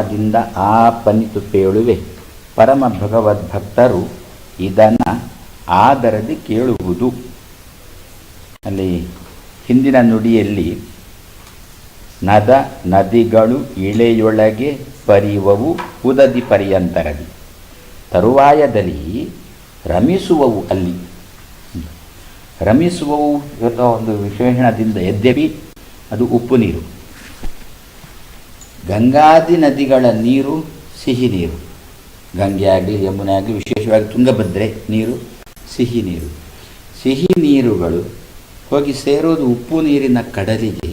ದಿಂದ ಆಪನಿತು ಪೇಳುವೆ. ಪರಮ ಭಗವದ್ಭಕ್ತರು ಇದನ್ನು ಆದರದಿ ಕೇಳುವುದು. ಅಲ್ಲಿ ಹಿಂದಿನ ನುಡಿಯಲ್ಲಿ ನದ ನದಿಗಳು ಇಳೆಯೊಳಗೆ ಪರಿವವು ಉದದಿ ಪರ್ಯಂತರದಿ. ತರುವಾಯದಲ್ಲಿ ರಮಿಸುವವು ಅಲ್ಲಿ. ರಮಿಸುವವು ಇವತ್ತ ಒಂದು ವಿಶೇಷಣದಿಂದ ಎದ್ದೆವಿ ಅದು ಉಪ್ಪು ನೀರು. ಗಂಗಾದಿ ನದಿಗಳ ನೀರು, ಸಿಹಿ ನೀರು. ಗಂಗೆ ಆಗಲಿ ಯಮುನೆ ಆಗಲಿ ವಿಶೇಷವಾಗಿ ತುಂಗಭದ್ರೆ ನೀರು, ಸಿಹಿ ನೀರು. ಸಿಹಿ ನೀರುಗಳು ಹೋಗಿ ಸೇರೋದು ಉಪ್ಪು ನೀರಿನ ಕಡಲಿಗೆ.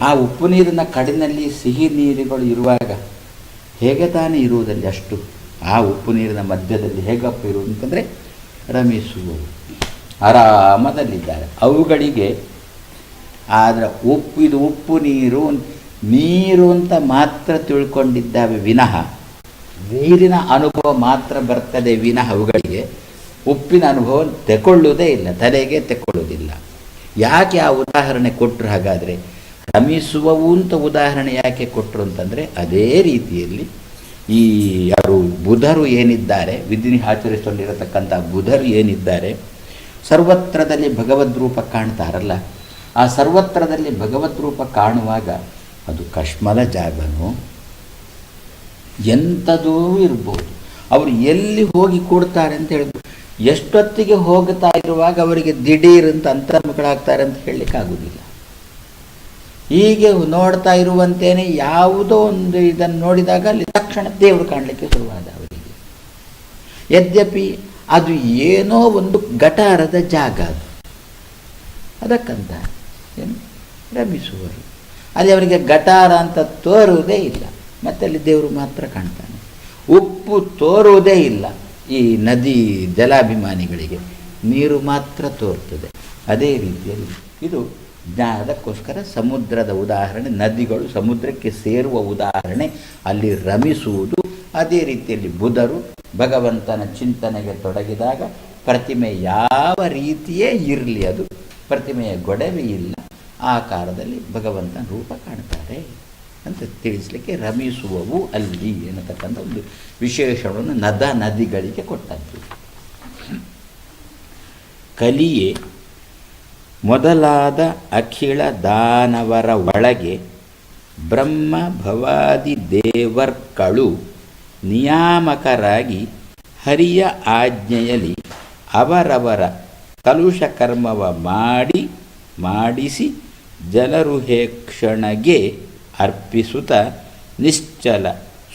ಆ ಉಪ್ಪು ನೀರಿನ ಕಡಿನಲ್ಲಿ ಸಿಹಿ ನೀರುಗಳು ಇರುವಾಗ ಹೇಗೆ ತಾನೇ ಇರುವುದಲ್ಲಿ ಅಷ್ಟು? ಆ ಉಪ್ಪು ನೀರಿನ ಮಧ್ಯದಲ್ಲಿ ಹೇಗಪ್ಪ ಇರುವುದು ಅಂತಂದರೆ ರಮಿಸುವವು ಆರಾಮದಲ್ಲಿದ್ದಾರೆ. ಅವುಗಳಿಗೆ ಆದರೆ ಉಪ್ಪು, ಇದು ಉಪ್ಪು ನೀರು ನೀರು ಅಂತ ಮಾತ್ರ ತಿಳ್ಕೊಂಡಿದ್ದಾವೆ ವಿನಃ, ನೀರಿನ ಅನುಭವ ಮಾತ್ರ ಬರ್ತದೆ ವಿನಃ ಅವುಗಳಿಗೆ. ಉಪ್ಪಿನ ಅನುಭವ ತೆಕೊಳ್ಳುವುದೇ ಇಲ್ಲ, ತಲೆಗೆ ತೆಕೊಳ್ಳುವುದಿಲ್ಲ. ಯಾಕೆ ಆ ಉದಾಹರಣೆ ಕೊಟ್ಟರು ಹಾಗಾದರೆ? ರಮಿಸುವವು ಅಂತ ಉದಾಹರಣೆ ಯಾಕೆ ಕೊಟ್ಟರು ಅಂತಂದರೆ, ಅದೇ ರೀತಿಯಲ್ಲಿ ಈ ಯಾರು ಬುಧರು ಏನಿದ್ದಾರೆ, ವಿಧಿನಿ ಆಚರಿಸಿಕೊಂಡಿರತಕ್ಕಂಥ ಬುಧರು ಏನಿದ್ದಾರೆ, ಸರ್ವತ್ರದಲ್ಲಿ ಭಗವದ್ ರೂಪ ಕಾಣ್ತಾರಲ್ಲ. ಆ ಸರ್ವತ್ರದಲ್ಲಿ ಭಗವದ್ ರೂಪ ಕಾಣುವಾಗ ಅದು ಕಶ್ಮಲ ಜಾಗನೋ. ಎಂಥದೂ ಇರ್ಬೋದು. ಅವರು ಎಲ್ಲಿ ಹೋಗಿ ಕೂಡ್ತಾರೆ ಅಂತ ಹೇಳಿದ್ರು ಎಷ್ಟೊತ್ತಿಗೆ ಹೋಗ್ತಾ ಇರುವಾಗ ಅವರಿಗೆ ದಿಢೀರ್ ಅಂತ ಅಂತರ್ಮುಖಳಾಗ್ತಾರೆ ಅಂತ ಹೇಳಲಿಕ್ಕಾಗೋದಿಲ್ಲ ಹೀಗೆ ನೋಡ್ತಾ ಇರುವಂತೇನೆ ಯಾವುದೋ ಒಂದು ಇದನ್ನು ನೋಡಿದಾಗ ಅಲ್ಲಿ ತಕ್ಷಣ ದೇವರು ಕಾಣಲಿಕ್ಕೆ ಶುರುವಾದ ಅವರಿಗೆ. ಯದ್ಯಪಿ ಅದು ಏನೋ ಒಂದು ಗಟಾರದ ಜಾಗ ಅದು. ಅದಕ್ಕಂತ ಏನು ರಮಿಸುವರು. ಅಲ್ಲಿ ಅವರಿಗೆ ಗಟಾರ ಅಂತ ತೋರುವುದೇ ಇಲ್ಲ. ಮತ್ತೆ ಅಲ್ಲಿ ದೇವರು ಮಾತ್ರ ಕಾಣ್ತಾನೆ. ಉಪ್ಪು ತೋರುವುದೇ ಇಲ್ಲ ಈ ನದಿ ಜಲಾಭಿಮಾನಿಗಳಿಗೆ. ನೀರು ಮಾತ್ರ ತೋರ್ತದೆ. ಅದೇ ರೀತಿಯಲ್ಲಿ ಇದು ಅದಕ್ಕೋಸ್ಕರ ಸಮುದ್ರದ ಉದಾಹರಣೆ, ನದಿಗಳು ಸಮುದ್ರಕ್ಕೆ ಸೇರುವ ಉದಾಹರಣೆ, ಅಲ್ಲಿ ರಮಿಸುವುದು, ಅದೇ ರೀತಿಯಲ್ಲಿ ಬುಧರು ಭಗವಂತನ ಚಿಂತನೆಗೆ ತೊಡಗಿದಾಗ ಪ್ರತಿಮೆ ಯಾವ ರೀತಿಯೇ ಇರಲಿ ಅದು, ಪ್ರತಿಮೆಯ ಗೊಡವೆ ಇಲ್ಲ. ಆಕಾರದಲ್ಲಿ ಭಗವಂತನ ರೂಪ ಕಾಣ್ತಾರೆ ಅಂತ ತಿಳಿಸಲಿಕ್ಕೆ ರಮಿಸುವವು ಅಲ್ಲಿ ಎನ್ನತಕ್ಕಂಥ ಒಂದು ವಿಶೇಷವನ್ನು ನದ ನದಿಗಳಿಗೆ ಕೊಟ್ಟದ್ದು. ಕಲಿಯೇ ಮೊದಲಾದ ಅಖಿಳ ದಾನವರ ಒಳಗೆ ಬ್ರಹ್ಮ ಭವಾದಿ ದೇವರ್ಕಳು ನಿಯಾಮಕರಾಗಿ ಹರಿಯ ಆಜ್ಞೆಯಲ್ಲಿ ಅವರವರ ಕಲುಷಕರ್ಮವ ಮಾಡಿ ಮಾಡಿಸಿ ಜನರು ಹೇ ಕ್ಷಣಗೆ ಅರ್ಪಿಸುತ್ತ ನಿಶ್ಚಲ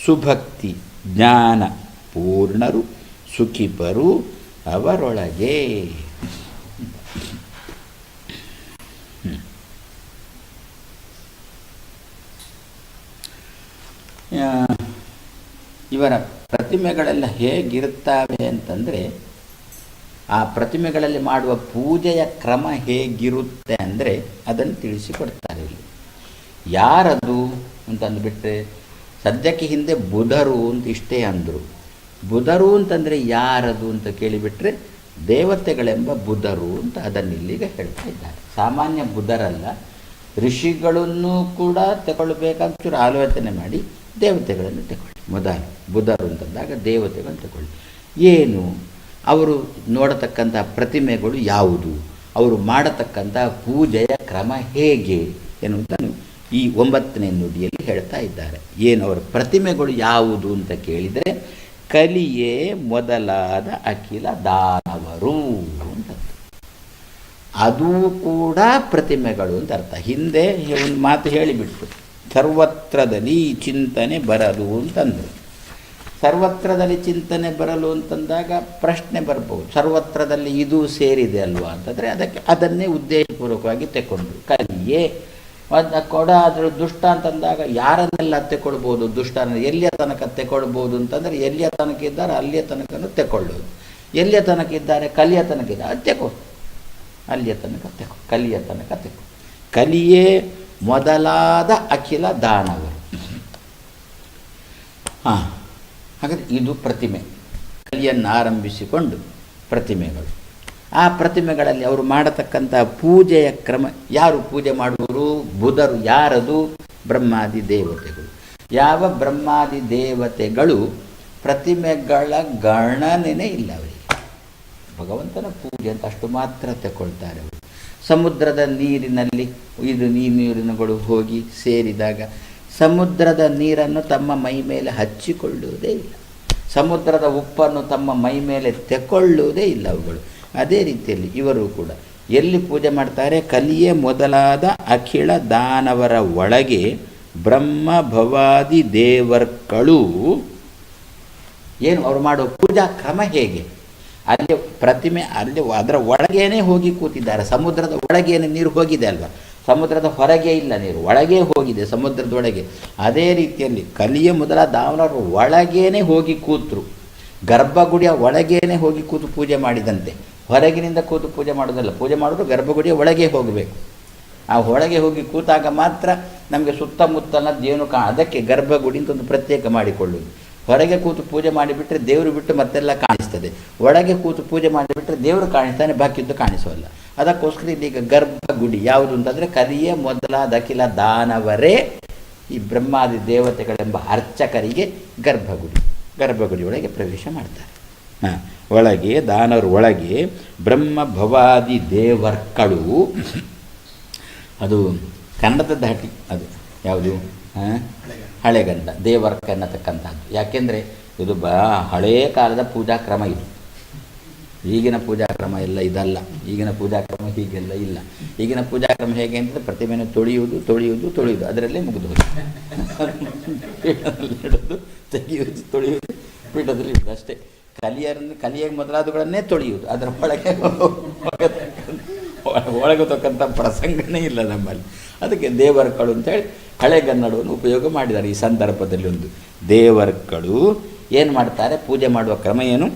ಸುಭಕ್ತಿ ಜ್ಞಾನ ಪೂರ್ಣರು ಸುಖಿಪರು ಅವರೊಳಗೆ. ಇವರ ಪ್ರತಿಮೆಗಳೆಲ್ಲ ಹೇಗಿರುತ್ತವೆ ಅಂತಂದರೆ ಆ ಪ್ರತಿಮೆಗಳಲ್ಲಿ ಮಾಡುವ ಪೂಜೆಯ ಕ್ರಮ ಹೇಗಿರುತ್ತೆ ಅಂದರೆ ಅದನ್ನು ತಿಳಿಸಿಕೊಡ್ತಾರೆ ಇಲ್ಲಿ. ಯಾರದು ಅಂತಂದುಬಿಟ್ರೆ, ಸದ್ಯಕ್ಕೆ ಹಿಂದೆ ಬುಧರು ಅಂತ ಇಷ್ಟೇ ಅಂದರು. ಬುಧರು ಅಂತಂದರೆ ಯಾರದು ಅಂತ ಕೇಳಿಬಿಟ್ರೆ, ದೇವತೆಗಳೆಂಬ ಬುಧರು ಅಂತ ಅದನ್ನು ಇಲ್ಲಿಗೆ ಹೇಳ್ತಾ ಇದ್ದಾರೆ. ಸಾಮಾನ್ಯ ಬುಧರಲ್ಲ, ಋಷಿಗಳನ್ನು ಕೂಡ ತಗೊಳ್ಬೇಕಂತ ಚೂರು ಆಲೋಚನೆ ಮಾಡಿ ದೇವತೆಗಳನ್ನು ತಗೊಳ್ಳಿ. ಮೊದಲು ಬುಧರು ಅಂತಂದಾಗ ದೇವತೆಗಳನ್ನು ತಗೊಳ್ಳಿ. ಏನು? ಅವರು ನೋಡತಕ್ಕಂಥ ಪ್ರತಿಮೆಗಳು ಯಾವುದು? ಅವರು ಮಾಡತಕ್ಕಂಥ ಪೂಜೆಯ ಕ್ರಮ ಹೇಗೆ ಎನ್ನುವುದನ್ನು ಈ ಒಂಬತ್ತನೇ ನುಡಿಯಲ್ಲಿ ಹೇಳ್ತಾ ಇದ್ದಾರೆ. ಏನು ಅವರ ಪ್ರತಿಮೆಗಳು ಯಾವುದು ಅಂತ ಕೇಳಿದರೆ, ಕಲಿಯೇ ಮೊದಲಾದ ಅಖಿಲ ದಾನವರು ಅಂತ ಅದು ಕೂಡ ಪ್ರತಿಮೆಗಳು ಅಂತ ಅರ್ಥ. ಹಿಂದೆ ಒಂದು ಮಾತು ಹೇಳಿಬಿಟ್ಟು ಸರ್ವತ್ರದಲ್ಲಿ ಚಿಂತನೆ ಬರದು ಅಂತಂದರು. ಸರ್ವತ್ರದಲ್ಲಿ ಚಿಂತನೆ ಬರಲು ಅಂತಂದಾಗ ಪ್ರಶ್ನೆ ಬರ್ಬೋದು. ಸರ್ವತ್ರದಲ್ಲಿ ಇದು ಸೇರಿದೆ ಅಲ್ವಾ ಅಂತಂದರೆ ಅದಕ್ಕೆ ಅದನ್ನೇ ಉದ್ದೇಶಪೂರ್ವಕವಾಗಿ ತೆಕ್ಕೊಂಡ್ರು. ಕಲಿಯೇ ಅದನ್ನ ಕೊಡ ಅದ್ರ ದುಷ್ಟ ಅಂತಂದಾಗ ಯಾರನ್ನೆಲ್ಲ ತೆಕ್ಕೊಳ್ಬೋದು ದುಷ್ಟ ಅಂದರೆ ಎಲ್ಲಿಯ ತನಕ ತೆಕ್ಕೊಳ್ಬೋದು ಅಂತಂದರೆ ಎಲ್ಲಿಯ ತನಕ ಇದ್ದಾರೆ ಅಲ್ಲಿಯ ತನಕನೂ ತೆಕ್ಕೊಳ್ಳೋದು ಎಲ್ಲಿಯ ತನಕ ಇದ್ದಾರೆ? ಕಲಿಯ ತನಕ ಇದ್ದಾರೆ. ಅದು ತೆಕ್ಕೋ ಅಲ್ಲಿಯ ತನಕ ತೆಕ್ಕೋ ಕಲಿಯ ತನಕ ತೆಕ್ಕೋ ಕಲಿಯೇ ಮೊದಲಾದ ಅಖಿಲ ದಾನವರು. ಹಾಂ. ಹಾಗಾದರೆ ಇದು ಪ್ರತಿಮೆ. ಕಲಿಯನ್ನು ಆರಂಭಿಸಿಕೊಂಡು ಪ್ರತಿಮೆಗಳು. ಆ ಪ್ರತಿಮೆಗಳಲ್ಲಿ ಅವರು ಮಾಡತಕ್ಕಂಥ ಪೂಜೆಯ ಕ್ರಮ ಯಾರು ಪೂಜೆ ಮಾಡುವರು? ಬುಧರು ಯಾರದು? ಬ್ರಹ್ಮಾದಿ ದೇವತೆಗಳು. ಯಾವ ಬ್ರಹ್ಮಾದಿ ದೇವತೆಗಳು ಪ್ರತಿಮೆಗಳ ಗಣನೆನೇ ಇಲ್ಲ ಅವರಿಗೆ. ಭಗವಂತನ ಪೂಜೆ ಅಂತ ಅಷ್ಟು ಮಾತ್ರ ತಗೊಳ್ತಾರೆ ಅವರು. ಸಮುದ್ರದ ನೀರಿನಲ್ಲಿ, ಇದು ನೀರಿನಗಳು ಹೋಗಿ ಸೇರಿದಾಗ ಸಮುದ್ರದ ನೀರನ್ನು ತಮ್ಮ ಮೈ ಮೇಲೆ ಹಚ್ಚಿಕೊಳ್ಳುವುದೇ ಇಲ್ಲ. ಸಮುದ್ರದ ಉಪ್ಪನ್ನು ತಮ್ಮ ಮೈ ಮೇಲೆ ತೆಕೊಳ್ಳುವುದೇ ಇಲ್ಲ ಅವುಗಳು. ಅದೇ ರೀತಿಯಲ್ಲಿ ಇವರು ಕೂಡ ಎಲ್ಲಿ ಪೂಜೆ ಮಾಡ್ತಾರೆ? ಕಲಿಯೇ ಮೊದಲಾದ ಅಖಿಳ ದಾನವರ ಒಳಗೆ ಬ್ರಹ್ಮ ಭವಾದಿ ದೇವರ್ಗಳು ಏನು ಅವರು ಮಾಡೋ ಪೂಜಾ ಕ್ರಮ ಹೇಗೆ? ಅಲ್ಲಿ ಪ್ರತಿಮೆ ಅಲ್ಲಿ ಅದರ ಒಳಗೇನೆ ಹೋಗಿ ಕೂತಿದ್ದಾರೆ. ಸಮುದ್ರದ ಒಳಗೇನೆ ನೀರು ಹೋಗಿದೆ ಅಲ್ವಾ? ಸಮುದ್ರದ ಹೊರಗೆ ಇಲ್ಲ ನೀರು, ಒಳಗೆ ಹೋಗಿದೆ ಸಮುದ್ರದೊಳಗೆ. ಅದೇ ರೀತಿಯಲ್ಲಿ ಕಲಿಯ ಮೊದಲ ದಾವಣರು ಒಳಗೇನೆ ಹೋಗಿ ಕೂತರು. ಗರ್ಭಗುಡಿಯ ಒಳಗೇನೆ ಹೋಗಿ ಕೂತು ಪೂಜೆ ಮಾಡಿದಂತೆ. ಹೊರಗಿನಿಂದ ಕೂತು ಪೂಜೆ ಮಾಡೋದಲ್ಲ ಪೂಜೆ ಮಾಡೋದು ಗರ್ಭಗುಡಿಯ ಒಳಗೆ ಹೋಗಬೇಕು. ಆ ಒಳಗೆ ಹೋಗಿ ಕೂತಾಗ ಮಾತ್ರ ನಮಗೆ ಸುತ್ತಮುತ್ತಲದ್ದು ಏನು ಕಾ, ಅದಕ್ಕೆ ಗರ್ಭಗುಡಿ ಅಂತ ಒಂದು ಪ್ರತ್ಯೇಕ ಮಾಡಿಕೊಳ್ಳುವುದು. ಹೊರಗೆ ಕೂತು ಪೂಜೆ ಮಾಡಿಬಿಟ್ರೆ ದೇವರು ಬಿಟ್ಟು ಮತ್ತೆಲ್ಲ ಕಾಣಿಸ್ತದೆ. ಒಳಗೆ ಕೂತು ಪೂಜೆ ಮಾಡಿಬಿಟ್ರೆ ದೇವರು ಕಾಣಿಸ್ತಾನೆ ಬಾಕಿದ್ದು ಕಾಣಿಸೋಲ್ಲ. ಅದಕ್ಕೋಸ್ಕರ ಇಲ್ಲಿಗ ಗರ್ಭಗುಡಿ ಯಾವುದು ಅಂತಂದರೆ ಕರಿಯೇ ಮೊದಲಾದ ಅಖಿಲ ದಾನವರೇ ಈ ಬ್ರಹ್ಮಾದಿ ದೇವತೆಗಳೆಂಬ ಅರ್ಚಕರಿಗೆ ಗರ್ಭಗುಡಿ. ಗರ್ಭಗುಡಿ ಒಳಗೆ ಪ್ರವೇಶ ಮಾಡ್ತಾರೆ. ಹಾಂ, ಒಳಗೆ ದಾನವರ ಒಳಗೆ ಬ್ರಹ್ಮ ಭವಾದಿ ದೇವರ್ಕಳು, ಅದು ಕನ್ನಡದ ದಾಟಿ ಅದು ಯಾವುದು? ಹಾಂ? ಹಳೆಗಂಡ ದೇವರ್ಕ ಅನ್ನತಕ್ಕಂಥದ್ದು ಯಾಕೆಂದರೆ ಇದು ಬ, ಹಳೇ ಕಾಲದ ಪೂಜಾ ಕ್ರಮ ಇದು. ಈಗಿನ ಪೂಜಾ ಕ್ರಮ ಎಲ್ಲ ಇದಲ್ಲ. ಈಗಿನ ಪೂಜಾ ಕ್ರಮ ಹೀಗೆಲ್ಲ ಇಲ್ಲ. ಈಗಿನ ಪೂಜಾ ಕ್ರಮ ಹೇಗೆ ಅಂತಂದರೆ ಪ್ರತಿಮೆಯನ್ನು ತೊಳೆಯುವುದು ತೊಳೆಯುವುದು ತೊಳೆಯುವುದು. ಅದರಲ್ಲೇ ಮುಗಿದು ಹೋಗಿ ಪೀಠದಲ್ಲಿ ಇಡೋದು, ತೆಗೆಯುವುದು, ತೊಳೆಯುವುದು, ಪೀಠದಲ್ಲಿ ಇಡೋದು ಅಷ್ಟೇ. ಕಲಿಯರನ್ನು ಕಲಿಯ ಮೊದಲಾದವುಗಳನ್ನೇ ತೊಳೆಯುವುದು. ಅದರ ಒಳಗೆ ತಕ್ಕಂಥ ಪ್ರಸಂಗನೇ ಇಲ್ಲ ನಮ್ಮಲ್ಲಿ. ಅದಕ್ಕೆ ದೇವರುಗಳು ಅಂತೇಳಿ ಹಳೆಗನ್ನಡವನ್ನು ಉಪಯೋಗ ಮಾಡಿದ್ದಾರೆ. ಈ ಸಂದರ್ಭದಲ್ಲಿ ಒಂದು ದೇವರುಗಳು ಏನು ಮಾಡ್ತಾರೆ? ಪೂಜೆ ಮಾಡುವ ಕ್ರಮ ಏನು?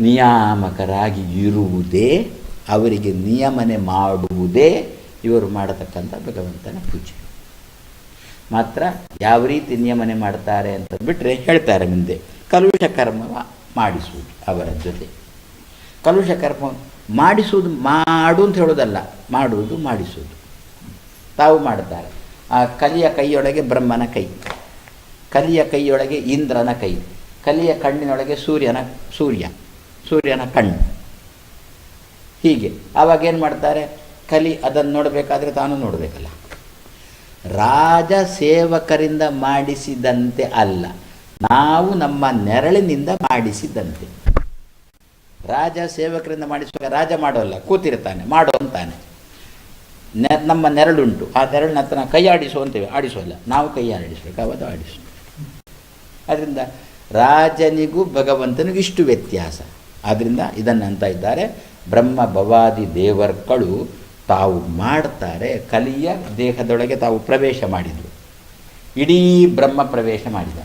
ನಿಯಾಮಕರಾಗಿ ಇರುವುದೇ, ಅವರಿಗೆ ನಿಯಮನೆ ಮಾಡುವುದೇ ಇವರು ಮಾಡತಕ್ಕಂಥ ಭಗವಂತನ ಪೂಜೆ. ಮಾತ್ರ ಯಾವ ರೀತಿ ನಿಯಮನೆ ಮಾಡ್ತಾರೆ ಅಂತ ಬಿಟ್ಟರೆ ಹೇಳ್ತಾರೆ ಮುಂದೆ. ಕಲುಷ ಕರ್ಮ ಮಾಡಿಸುವುದು ಅವರ ಜೊತೆ. ಕಲುಷ ಕರ್ಮ ಮಾಡಿಸುವುದು ಮಾಡು ಅಂತ ಹೇಳೋದಲ್ಲ ಮಾಡುವುದು ಮಾಡಿಸುವುದು. ತಾವು ಮಾಡ್ತಾರೆ. ಆ ಕಲಿಯ ಕೈಯೊಳಗೆ ಬ್ರಹ್ಮನ ಕೈ, ಕಲಿಯ ಕೈಯೊಳಗೆ ಇಂದ್ರನ ಕೈ, ಕಲಿಯ ಕಣ್ಣಿನೊಳಗೆ ಸೂರ್ಯನ, ಸೂರ್ಯ, ಸೂರ್ಯನ ಕಣ್ಣು. ಹೀಗೆ. ಆವಾಗ ಏನು ಮಾಡ್ತಾರೆ? ಕಲಿ ಅದನ್ನು ನೋಡಬೇಕಾದ್ರೆ ತಾನು ನೋಡಬೇಕಲ್ಲ. ರಾಜ ಸೇವಕರಿಂದ ಮಾಡಿಸಿದಂತೆ ಅಲ್ಲ, ನಾವು ನಮ್ಮ ನೆರಳಿನಿಂದ ಮಾಡಿಸಿದಂತೆ. ರಾಜ ಸೇವಕರಿಂದ ಮಾಡಿಸುವಾಗ ರಾಜ ಮಾಡೋಲ್ಲ, ಕೂತಿರ್ತಾನೆ, ಮಾಡೋ ಅಂತಾನೆ. ನೆ, ನಮ್ಮ ನೆರಳುಂಟು. ಆ ನೆರಳಿನ ಹತ್ರ ಕೈ ಆಡಿಸು ಅಂತೇವೆ. ಆಡಿಸೋಲ್ಲ ನಾವು ಕೈ ಆಡಿಸ್ಬೇಕು. ಅವತ್ತು ಆಡಿಸು ಅದರಿಂದ ರಾಜನಿಗೂ ಭಗವಂತನಿಗೂ ಇಷ್ಟು ವ್ಯತ್ಯಾಸ. ಆದ್ದರಿಂದ ಇದನ್ನು ಅಂತ ಇದ್ದಾರೆ. ಬ್ರಹ್ಮ ಭವಾದಿ ದೇವರ್ಗಳು ತಾವು ಮಾಡ್ತಾರೆ, ಕಲಿಯ ದೇಹದೊಳಗೆ ತಾವು ಪ್ರವೇಶ ಮಾಡಿದರು. ಇಡೀ ಬ್ರಹ್ಮ ಪ್ರವೇಶ ಮಾಡಿದ.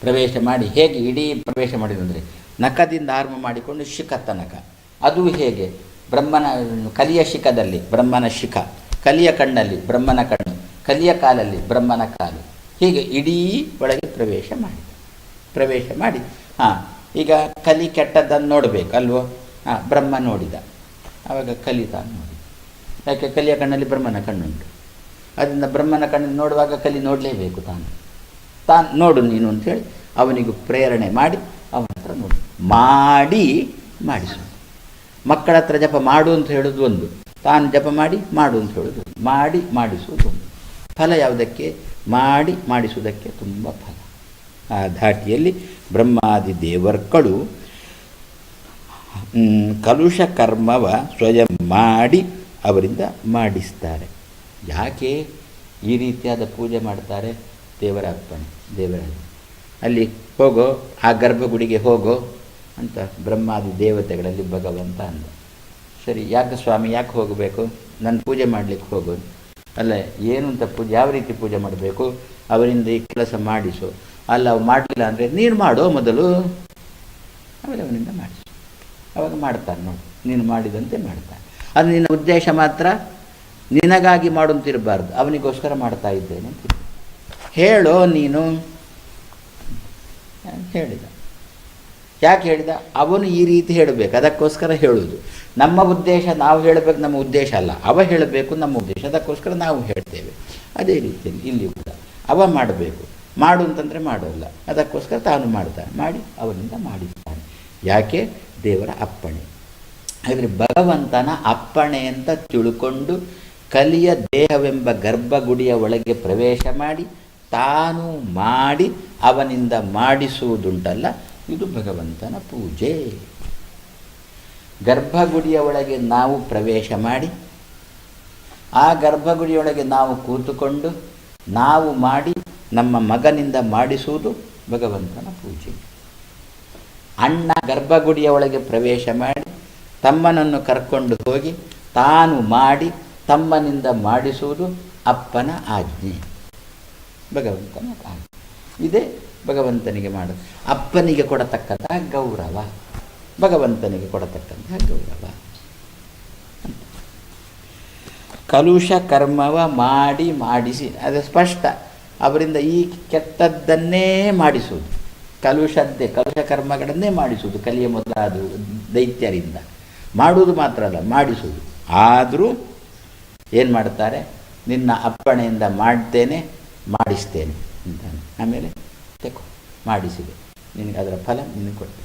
ಪ್ರವೇಶ ಮಾಡಿ ಹೇಗೆ ಇಡೀ ಪ್ರವೇಶ ಮಾಡಿದಂದರೆ ನಖದಿಂದ ಆರಂಭ ಮಾಡಿಕೊಂಡು ಶಿಖ ತನಕ ಅದು ಹೇಗೆ? ಬ್ರಹ್ಮನ, ಕಲಿಯ ಶಿಖದಲ್ಲಿ, ಬ್ರಹ್ಮನ ಶಿಖ. ಕಲಿಯ ಕಣ್ಣಲ್ಲಿ, ಬ್ರಹ್ಮನ ಕಣ್ಣು. ಕಲಿಯ ಕಾಲಲ್ಲಿ, ಬ್ರಹ್ಮನ ಕಾಲು. ಹೀಗೆ ಇಡೀ ಒಳಗೆ ಪ್ರವೇಶ ಮಾಡಿ ಪ್ರವೇಶ ಮಾಡಿ ಹಾಂ, ಈಗ ಕಲಿ ಕೆಟ್ಟದ್ದನ್ನು ನೋಡಬೇಕು ಅಲ್ವೋ? ಹಾಂ, ಬ್ರಹ್ಮ ನೋಡಿದ. ಆವಾಗ ಕಲಿ ತಾನು ನೋಡಿ ಯಾಕೆ? ಕಲಿಯ ಕಣ್ಣಲ್ಲಿ ಬ್ರಹ್ಮನ ಕಣ್ಣುಂಟು. ಅದರಿಂದ ಬ್ರಹ್ಮನ ಕಣ್ಣು ನೋಡುವಾಗ ಕಲಿ ನೋಡಲೇಬೇಕು ತಾನು. ತಾನು ನೋಡು ನೀನು ಅಂತೇಳಿ ಅವನಿಗೂ ಪ್ರೇರಣೆ ಮಾಡಿ ಅವನ ಹತ್ರ ನೋಡು. ಮಾಡಿ, ಮಾಡಿಸು. ಮಕ್ಕಳ ಹತ್ರ ಜಪ ಮಾಡು ಅಂತ ಹೇಳೋದು ಒಂದು. ತಾನು ಜಪ ಮಾಡಿ, ಮಾಡು ಅಂತ ಹೇಳೋದು ಮಾಡಿ, ಮಾಡಿಸುವುದು ಒಂದು. ಫಲ ಯಾವುದಕ್ಕೆ? ಮಾಡಿ, ಮಾಡಿಸುವುದಕ್ಕೆ ತುಂಬ ಫಲ. ಆ ಧಾಟಿಯಲ್ಲಿ ಬ್ರಹ್ಮಾದಿ ದೇವರ್ಗಳು ಕಲುಷ ಕರ್ಮವ ಸ್ವಯಂ ಮಾಡಿ ಅವರಿಂದ ಮಾಡಿಸ್ತಾರೆ. ಯಾಕೆ ಈ ರೀತಿಯಾದ ಪೂಜೆ ಮಾಡ್ತಾರೆ? ದೇವರ ಅರ್ಪಣೆ, ದೇವರ ಅಲ್ಲಿ ಹೋಗೋ, ಆ ಗರ್ಭಗುಡಿಗೆ ಹೋಗೋ ಅಂತ ಬ್ರಹ್ಮಾದಿ ದೇವತೆಗಳಲ್ಲಿ ಭಗವಂತ ಅಂದ. ಸರಿ, ಯಾಕೆ ಸ್ವಾಮಿ, ಯಾಕೆ ಹೋಗಬೇಕು? ನನ್ನ ಪೂಜೆ ಮಾಡಲಿಕ್ಕೆ ಹೋಗು. ಅಲ್ಲ, ಏನು ಅಂತ ಪೂಜೆ, ಯಾವ ರೀತಿ ಪೂಜೆ ಮಾಡಬೇಕು? ಅವರಿಂದ ಈ ಕೆಲಸ ಮಾಡಿಸು. ಅಲ್ಲ, ಅವು ಮಾಡಲಿಲ್ಲ ಅಂದರೆ ನೀನು ಮಾಡೋ ಮೊದಲು? ಆಮೇಲೆ ಅವನಿಂದ ಮಾಡಿಸು. ಅವಾಗ ಮಾಡ್ತಾನೆ ನೋಡಿ. ನೀನು ಮಾಡಿದಂತೆ ಮಾಡ್ತಾನೆ. ಅದು ನಿನ್ನ ಉದ್ದೇಶ ಮಾತ್ರ? ನಿನಗಾಗಿ ಮಾಡುವಂತಿರಬಾರ್ದು. ಅವನಿಗೋಸ್ಕರ ಮಾಡ್ತಾ ಇದ್ದೇನೆ ಹೇಳೋ. ನೀನು? ಹೇಳಿದ. ಯಾಕೆ ಹೇಳಿದ? ಅವನು ಈ ರೀತಿ ಹೇಳಬೇಕು, ಅದಕ್ಕೋಸ್ಕರ ಹೇಳುವುದು. ನಮ್ಮ ಉದ್ದೇಶ ನಾವು ಹೇಳಬೇಕು, ನಮ್ಮ ಉದ್ದೇಶ ಅಲ್ಲ. ಅವ ಹೇಳಬೇಕು, ನಮ್ಮ ಉದ್ದೇಶ. ಅದಕ್ಕೋಸ್ಕರ ನಾವು ಹೇಳ್ತೇವೆ. ಅದೇ ರೀತಿಯಲ್ಲಿ ಇಲ್ಲಿ ಕೂಡ. ಅವ ಮಾಡಬೇಕು. ಮಾಡು ಅಂತಂದರೆ ಮಾಡೋಲ್ಲ. ಅದಕ್ಕೋಸ್ಕರ ತಾನು ಮಾಡ್ತಾನೆ. ಮಾಡಿ ಅವನಿಂದ ಮಾಡಿದ್ದಾನೆ. ಯಾಕೆ? ದೇವರ ಅಪ್ಪಣೆ. ಹಾಗಾದರೆ ಭಗವಂತನ ಅಪ್ಪಣೆ ಅಂತ ತಿಳ್ಕೊಂಡು ಕಲಿಯ ದೇಹವೆಂಬ ಗರ್ಭಗುಡಿಯ ಒಳಗೆ ಪ್ರವೇಶ ಮಾಡಿ ತಾನು ಮಾಡಿ ಅವನಿಂದ ಮಾಡಿಸುವುದುಂಟಲ್ಲ ಇದು ಭಗವಂತನ ಪೂಜೆ. ಗರ್ಭಗುಡಿಯ ಒಳಗೆ ನಾವು ಪ್ರವೇಶ ಮಾಡಿ, ಆ ಗರ್ಭಗುಡಿಯೊಳಗೆ ನಾವು ಕೂತುಕೊಂಡು, ನಾವು ಮಾಡಿ, ನಮ್ಮ ಮಗನಿಂದ ಮಾಡಿಸುವುದು ಭಗವಂತನ ಪೂಜೆ. ಅಣ್ಣ ಗರ್ಭಗುಡಿಯ ಒಳಗೆ ಪ್ರವೇಶ ಮಾಡಿ, ತಮ್ಮನನ್ನು ಕರ್ಕೊಂಡು ಹೋಗಿ, ತಾನು ಮಾಡಿ, ತಮ್ಮನಿಂದ ಮಾಡಿಸುವುದು ಅಪ್ಪನ ಆಜ್ಞೆ. ಭಗವಂತನ ಆಜ್ಞೆ. ಇದೇ ಭಗವಂತನಿಗೆ ಮಾಡೋದು. ಅಪ್ಪನಿಗೆ ಕೊಡತಕ್ಕಂತಹ ಗೌರವ. ಭಗವಂತನಿಗೆ ಕೊಡತಕ್ಕಂತಹ ಗೌರವ. ಕಲುಷ ಕರ್ಮವ ಮಾಡಿ ಮಾಡಿಸಿ, ಅದು ಸ್ಪಷ್ಟ. ಅವರಿಂದ ಈ ಕೆಟ್ಟದ್ದನ್ನೇ ಮಾಡಿಸುವುದು. ಕಲುಷದ್ದೇ, ಕಲುಷ ಕರ್ಮಗಳನ್ನೇ ಮಾಡಿಸುವುದು, ಕಲಿಯ ಮೊದಲಾದ ದೈತ್ಯರಿಂದ. ಮಾಡುವುದು ಮಾತ್ರ ಅಲ್ಲ, ಮಾಡಿಸುವುದು. ಆದರೂ ಏನು ಮಾಡ್ತಾರೆ? ನಿನ್ನ ಅಪ್ಪಣೆಯಿಂದ ಮಾಡ್ತೇನೆ, ಮಾಡಿಸ್ತೇನೆ ಅಂತ ಆಮೇಲೆ ಮಾಡಿಸಿದೆ. ನಿನಗೆ ಅದರ ಫಲ ನಿನಗೆ ಕೊಟ್ಟೆ.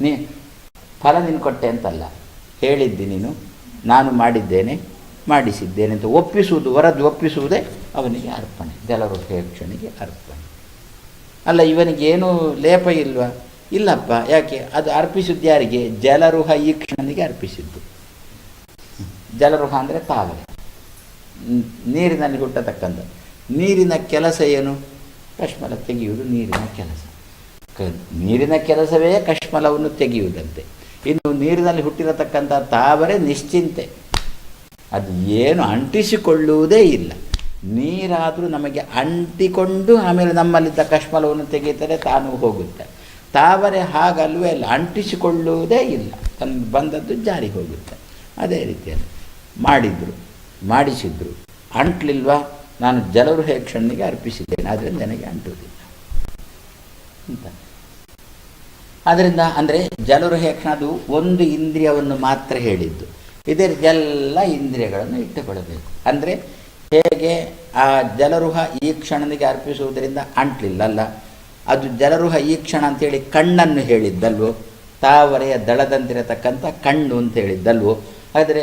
ನೀ ಫಲ ನೀನು ಕೊಟ್ಟೆ ಅಂತಲ್ಲ, ಹೇಳಿದ್ದಿ ನೀನು, ನಾನು ಮಾಡಿದ್ದೇನೆ, ಮಾಡಿಸಿದ್ದೇನೆ ಅಂತ ಒಪ್ಪಿಸುವುದು ವರದಿ ಒಪ್ಪಿಸುವುದೇ ಅವನಿಗೆ ಅರ್ಪಣೆ ಜಲರುಪೇಕ್ಷಣಿಗೆ ಅರ್ಪಣೆ. ಅಲ್ಲ, ಇವನಿಗೇನೂ ಲೇಪ ಇಲ್ವಾ? ಇಲ್ಲಪ್ಪ, ಯಾಕೆ? ಅದು ಅರ್ಪಿಸಿದ್ದು ಯಾರಿಗೆ? ಜಲರುಹ ಈ ಕ್ಷಣನಿಗೆ ಅರ್ಪಿಸಿದ್ದು. ಜಲರುಹ ಅಂದರೆ ತಾವರೆ. ನೀರಿನಲ್ಲಿ ಹುಟ್ಟತಕ್ಕಂಥ. ನೀರಿನ ಕೆಲಸ ಏನು? ಕಶ್ಮಲ ತೆಗೆಯುವುದು ನೀರಿನ ಕೆಲಸ. ಕ ನೀರಿನ ಕೆಲಸವೇ ಕಶ್ಮಲವನ್ನು ತೆಗೆಯುವುದಂತೆ. ಇನ್ನು ನೀರಿನಲ್ಲಿ ಹುಟ್ಟಿರತಕ್ಕಂಥ ತಾವರೆ ನಿಶ್ಚಿಂತೆ. ಅದು ಏನು ಅಂಟಿಸಿಕೊಳ್ಳುವುದೇ ಇಲ್ಲ. ನೀರಾದರೂ ನಮಗೆ ಅಂಟಿಕೊಂಡು ಆಮೇಲೆ ನಮ್ಮಲ್ಲಿದ್ದ ಕಶ್ಮಲವನ್ನು ತೆಗೆಯುತ್ತದೆ ತಾನು ಹೋಗುತ್ತೆ. ತಾವರೆ ಹಾಗಲ್ವೇ ಇಲ್ಲ ಅಂಟಿಸಿಕೊಳ್ಳುವುದೇ ಇಲ್ಲ. ತನ್ನ ಬಂದದ್ದು ಜಾರಿಗೆ ಹೋಗುತ್ತೆ. ಅದೇ ರೀತಿಯಲ್ಲಿ ಮಾಡಿದರು, ಮಾಡಿಸಿದ್ರು. ಅಂಟ್ಲಿಲ್ವಾ? ನಾನು ಜಲವೃಹೇಕ್ಷಣಿಗೆ ಅರ್ಪಿಸಿದ್ದೇನೆ, ಅದರಿಂದ ನನಗೆ ಅಂಟುವುದಿಲ್ಲ ಅಂತ. ಆದ್ದರಿಂದ ಅಂದರೆ ಜಲವೃಹೇಕ್ಷಣ ಅದು ಒಂದು ಇಂದ್ರಿಯವನ್ನು ಮಾತ್ರ ಹೇಳಿದ್ದು. ಇದೇ ಎಲ್ಲ ಇಂದ್ರಿಯಗಳನ್ನು ಇಟ್ಟುಕೊಳ್ಳಬೇಕು. ಅಂದರೆ ಹೇಗೆ ಆ ಜಲರುಹ ಈ ಕ್ಷಣನಿಗೆ ಅರ್ಪಿಸುವುದರಿಂದ ಅಂಟ್ಲಿಲ್ಲ ಅಲ್ಲ. ಅದು ಜಲರುಹ ಈ ಕ್ಷಣ ಅಂತೇಳಿ ಕಣ್ಣನ್ನು ಹೇಳಿದ್ದಲ್ವೋ, ತಾವರೆಯ ದಳದಂತಿರತಕ್ಕಂಥ ಕಣ್ಣು ಅಂತ ಹೇಳಿದ್ದಲ್ವೋ, ಆದರೆ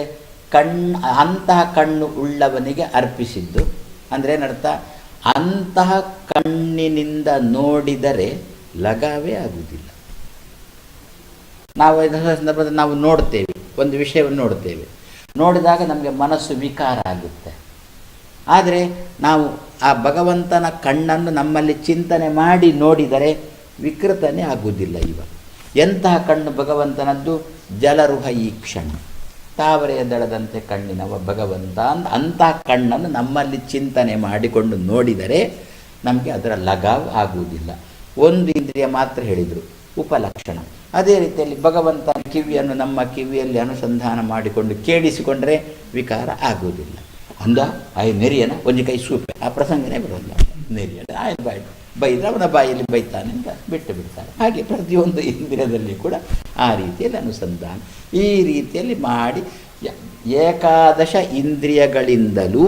ಕಣ್ಣು ಅಂತಹ ಕಣ್ಣು ಉಳ್ಳವನಿಗೆ ಅರ್ಪಿಸಿದ್ದು. ಅಂದರೆ ಏನರ್ಥ ಅಂತಹ ಕಣ್ಣಿನಿಂದ ನೋಡಿದರೆ ಲಗಾವೇ ಆಗುವುದಿಲ್ಲ. ನಾವು ಇದರ ಸಂದರ್ಭದಲ್ಲಿ ನಾವು ನೋಡ್ತೇವೆ, ಒಂದು ವಿಷಯವನ್ನು ನೋಡ್ತೇವೆ. ನೋಡಿದಾಗ ನಮಗೆ ಮನಸ್ಸು ವಿಕಾರ ಆಗುತ್ತೆ. ಆದರೆ ನಾವು ಆ ಭಗವಂತನ ಕಣ್ಣನ್ನು ನಮ್ಮಲ್ಲಿ ಚಿಂತನೆ ಮಾಡಿ ನೋಡಿದರೆ ವಿಕೃತನೇ ಆಗುವುದಿಲ್ಲ ಇವ ಎಂತಹ ಕಣ್ಣು ಭಗವಂತನದ್ದು? ಜಲರುಹ ಈ ಕ್ಷಣ. ತಾವರೆಯ ದಳದಂತೆ ಕಣ್ಣಿನವ ಭಗವಂತ ಅಂತ ಅಂತಹ ಕಣ್ಣನ್ನು ನಮ್ಮಲ್ಲಿ ಚಿಂತನೆ ಮಾಡಿಕೊಂಡು ನೋಡಿದರೆ ನಮಗೆ ಅದರ ಲಗಾವ್ ಆಗುವುದಿಲ್ಲ. ಒಂದು ಇಂದ್ರಿಯ ಮಾತ್ರ ಹೇಳಿದರು, ಉಪಲಕ್ಷಣ. ಅದೇ ರೀತಿಯಲ್ಲಿ ಭಗವಂತನ ಕಿವಿಯನ್ನು ನಮ್ಮ ಕಿವಿಯಲ್ಲಿ ಅನುಸಂಧಾನ ಮಾಡಿಕೊಂಡು ಕೇಳಿಸಿಕೊಂಡರೆ ವಿಕಾರ ಆಗುವುದಿಲ್ಲ. ಅಂದ, ಆಯ್ ನೆರಿಯನ ಒಂದು ಕೈ ಸೂಪೆ. ಆ ಪ್ರಸಂಗನೇ ಬರೋಲ್ಲ. ನೆರಿಯನ ಆಯ್ತು ಬಾಯಿ. ಬೈದ್ರೆ ಅವನ ಬಾಯಲ್ಲಿ ಬೈತಾನೆ ಅಂತ ಬಿಟ್ಟು ಬಿಡ್ತಾರೆ. ಹಾಗೆ ಪ್ರತಿಯೊಂದು ಇಂದ್ರಿಯದಲ್ಲಿ ಕೂಡ ಆ ರೀತಿಯಲ್ಲಿ ಅನುಸಂಧಾನ, ಈ ರೀತಿಯಲ್ಲಿ ಮಾಡಿ ಏಕಾದಶ ಇಂದ್ರಿಯಗಳಿಂದಲೂ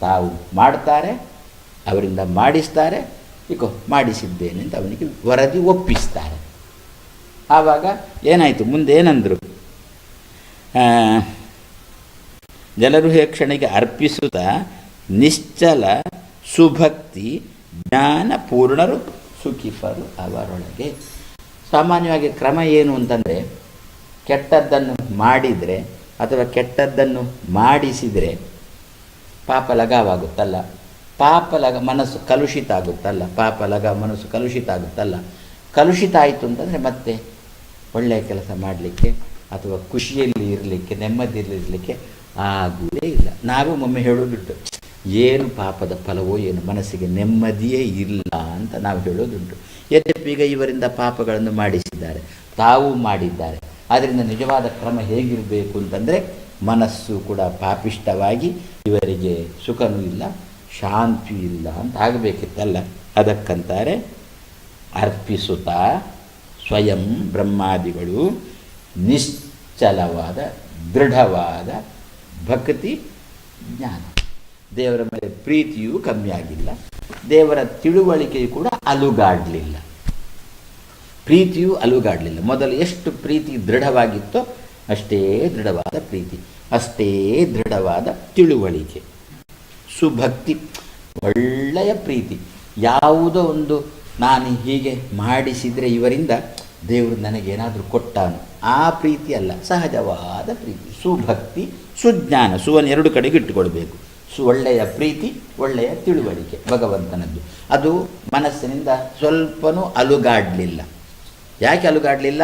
ತಾವು ಮಾಡ್ತಾರೆ, ಅವರಿಂದ ಮಾಡಿಸ್ತಾರೆ, ಇಕೋ, ಮಾಡಿಸಿದ್ದೇನೆ ಅಂತ ಅವನಿಗೆ ವರದಿ ಒಪ್ಪಿಸ್ತಾರೆ. ಆವಾಗ ಏನಾಯಿತು? ಮುಂದೆ ಏನಂದರು? ಜಲರುಹೇಕ್ಷಣೆಗೆ ಅರ್ಪಿಸುತ್ತಾ ನಿಶ್ಚಲ ಸುಭಕ್ತಿ ಜ್ಞಾನ ಪೂರ್ಣರು ಸುಖಿಪರು ಅವರೊಳಗೆ. ಸಾಮಾನ್ಯವಾಗಿ ಕ್ರಮ ಏನು ಅಂತಂದರೆ, ಕೆಟ್ಟದ್ದನ್ನು ಮಾಡಿದರೆ ಅಥವಾ ಕೆಟ್ಟದ್ದನ್ನು ಮಾಡಿಸಿದರೆ ಪಾಪ ಲಗಾವಾಗುತ್ತಲ್ಲ. ಪಾಪ ಲಗ, ಮನಸ್ಸು ಕಲುಷಿತ ಆಗುತ್ತಲ್ಲ. ಪಾಪ ಲಗ, ಮನಸ್ಸು ಕಲುಷಿತ ಆಗುತ್ತಲ್ಲ. ಕಲುಷಿತ ಆಯಿತು ಅಂತಂದರೆ ಮತ್ತೆ ಒಳ್ಳೆಯ ಕೆಲಸ ಮಾಡಲಿಕ್ಕೆ ಅಥವಾ ಖುಷಿಯಲ್ಲಿ ಇರಲಿಕ್ಕೆ ನೆಮ್ಮದಿಯಲ್ಲಿರಲಿಕ್ಕೆ ಆಗುವುದೇ ಇಲ್ಲ. ನಾವು ಒಮ್ಮೆ ಹೇಳೋದುಂಟು ಏನು ಪಾಪದ ಫಲವೋ ಏನು ಮನಸ್ಸಿಗೆ ನೆಮ್ಮದಿಯೇ ಇಲ್ಲ ಅಂತ ನಾವು ಹೇಳೋದುಂಟು. ಈಗ ಇವರಿಂದ ಪಾಪಗಳನ್ನು ಮಾಡಿಸಿದ್ದಾರೆ, ತಾವು ಮಾಡಿದ್ದಾರೆ. ಆದ್ದರಿಂದ ನಿಜವಾದ ಕ್ರಮ ಹೇಗಿರಬೇಕು ಅಂತಂದರೆ ಮನಸ್ಸು ಕೂಡ ಪಾಪಿಷ್ಟವಾಗಿ ಇವರಿಗೆ ಸುಖನೂ ಇಲ್ಲ ಶಾಂತಿ ಇಲ್ಲ ಅಂತ ಆಗಬೇಕಿತ್ತಲ್ಲ. ಅದಕ್ಕಂತಾರೆ ಅರ್ಪಿಸುತ್ತಾ ಸ್ವಯಂ ಬ್ರಹ್ಮಾದಿಗಳು ನಿಶ್ಚಲವಾದ ದೃಢವಾದ ಭಕ್ತಿ ಜ್ಞಾನ. ದೇವರ ಮೇಲೆ ಪ್ರೀತಿಯೂ ಕಮ್ಮಿಯಾಗಿಲ್ಲ. ದೇವರ ತಿಳುವಳಿಕೆಯು ಕೂಡ ಅಲುಗಾಡಲಿಲ್ಲ. ಪ್ರೀತಿಯೂ ಅಲುಗಾಡಲಿಲ್ಲ. ಮೊದಲು ಎಷ್ಟು ಪ್ರೀತಿ ದೃಢವಾಗಿತ್ತೋ ಅಷ್ಟೇ ದೃಢವಾದ ಪ್ರೀತಿ, ಅಷ್ಟೇ ದೃಢವಾದ ತಿಳುವಳಿಕೆ. ಸುಭಕ್ತಿ, ಒಳ್ಳೆಯ ಪ್ರೀತಿ. ಯಾವುದೋ ಒಂದು ನಾನು ಹೀಗೆ ಮಾಡಿಸಿದರೆ ಇವರಿಂದ ದೇವರು ನನಗೇನಾದರೂ ಕೊಟ್ಟಾನು. ಆ ಪ್ರೀತಿ ಅಲ್ಲ, ಸಹಜವಾದ ಪ್ರೀತಿ. ಸುಭಕ್ತಿ, ಸುಜ್ಞಾನ, ಸುವನ್ನು ಎರಡು ಕಡೆಗೆ ಇಟ್ಟುಕೊಳ್ಬೇಕು. ಒಳ್ಳೆಯ ಪ್ರೀತಿ, ಒಳ್ಳೆಯ ತಿಳುವಳಿಕೆ, ಭಗವಂತನದ್ದು. ಅದು ಮನಸ್ಸಿನಿಂದ ಸ್ವಲ್ಪನೂ ಅಲುಗಾಡಲಿಲ್ಲ. ಯಾಕೆ ಅಲುಗಾಡಲಿಲ್ಲ?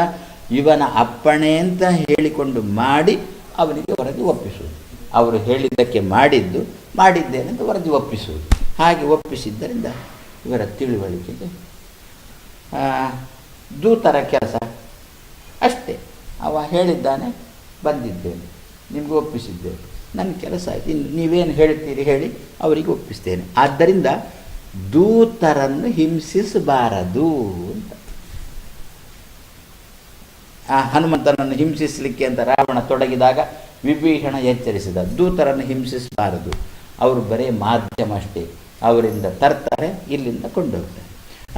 ಇವನ ಅಪ್ಪಣೆ ಅಂತ ಹೇಳಿಕೊಂಡು ಮಾಡಿ ಅವನಿಗೆ ವರದಿ ಒಪ್ಪಿಸುವುದು. ಅವರು ಹೇಳಿದ್ದಕ್ಕೆ ಮಾಡಿದ್ದು ಮಾಡಿದ್ದೇನೆಂದು ವರದಿ ಒಪ್ಪಿಸುವುದು. ಹಾಗೆ ಒಪ್ಪಿಸಿದ್ದರಿಂದ ಇವರ ತಿಳುವಳಿಕೆಗೆ ದೂತರ ಕೆಲಸ. ಅಷ್ಟೇ. ಅವ ಹೇಳಿದ್ದಾನೆ, ಬಂದಿದ್ದೇನೆ. ನಿಮಗೂ ಒಪ್ಪಿಸಿದ್ದೇನೆ. ನನ್ನ ಕೆಲಸ ಆಯಿತು ಇನ್ನು ನೀವೇನು ಹೇಳ್ತೀರಿ ಹೇಳಿ ಅವರಿಗೆ ಒಪ್ಪಿಸ್ತೇನೆ. ಆದ್ದರಿಂದ ದೂತರನ್ನು ಹಿಂಸಿಸಬಾರದು ಅಂತ. ಆ ಹನುಮಂತನನ್ನು ಹಿಂಸಿಸಲಿಕ್ಕೆ ಅಂತ ರಾವಣ ತೊಡಗಿದಾಗ ವಿಭೀಷಣ ಎಚ್ಚರಿಸಿದ. ದೂತರನ್ನು ಹಿಂಸಿಸಬಾರದು. ಅವರು ಬರೀ ಮಾಧ್ಯಮ ಅಷ್ಟೇ. ಅವರಿಂದ ತರ್ತಾರೆ, ಇಲ್ಲಿಂದ ಕೊಂಡೋಗ್ತಾರೆ.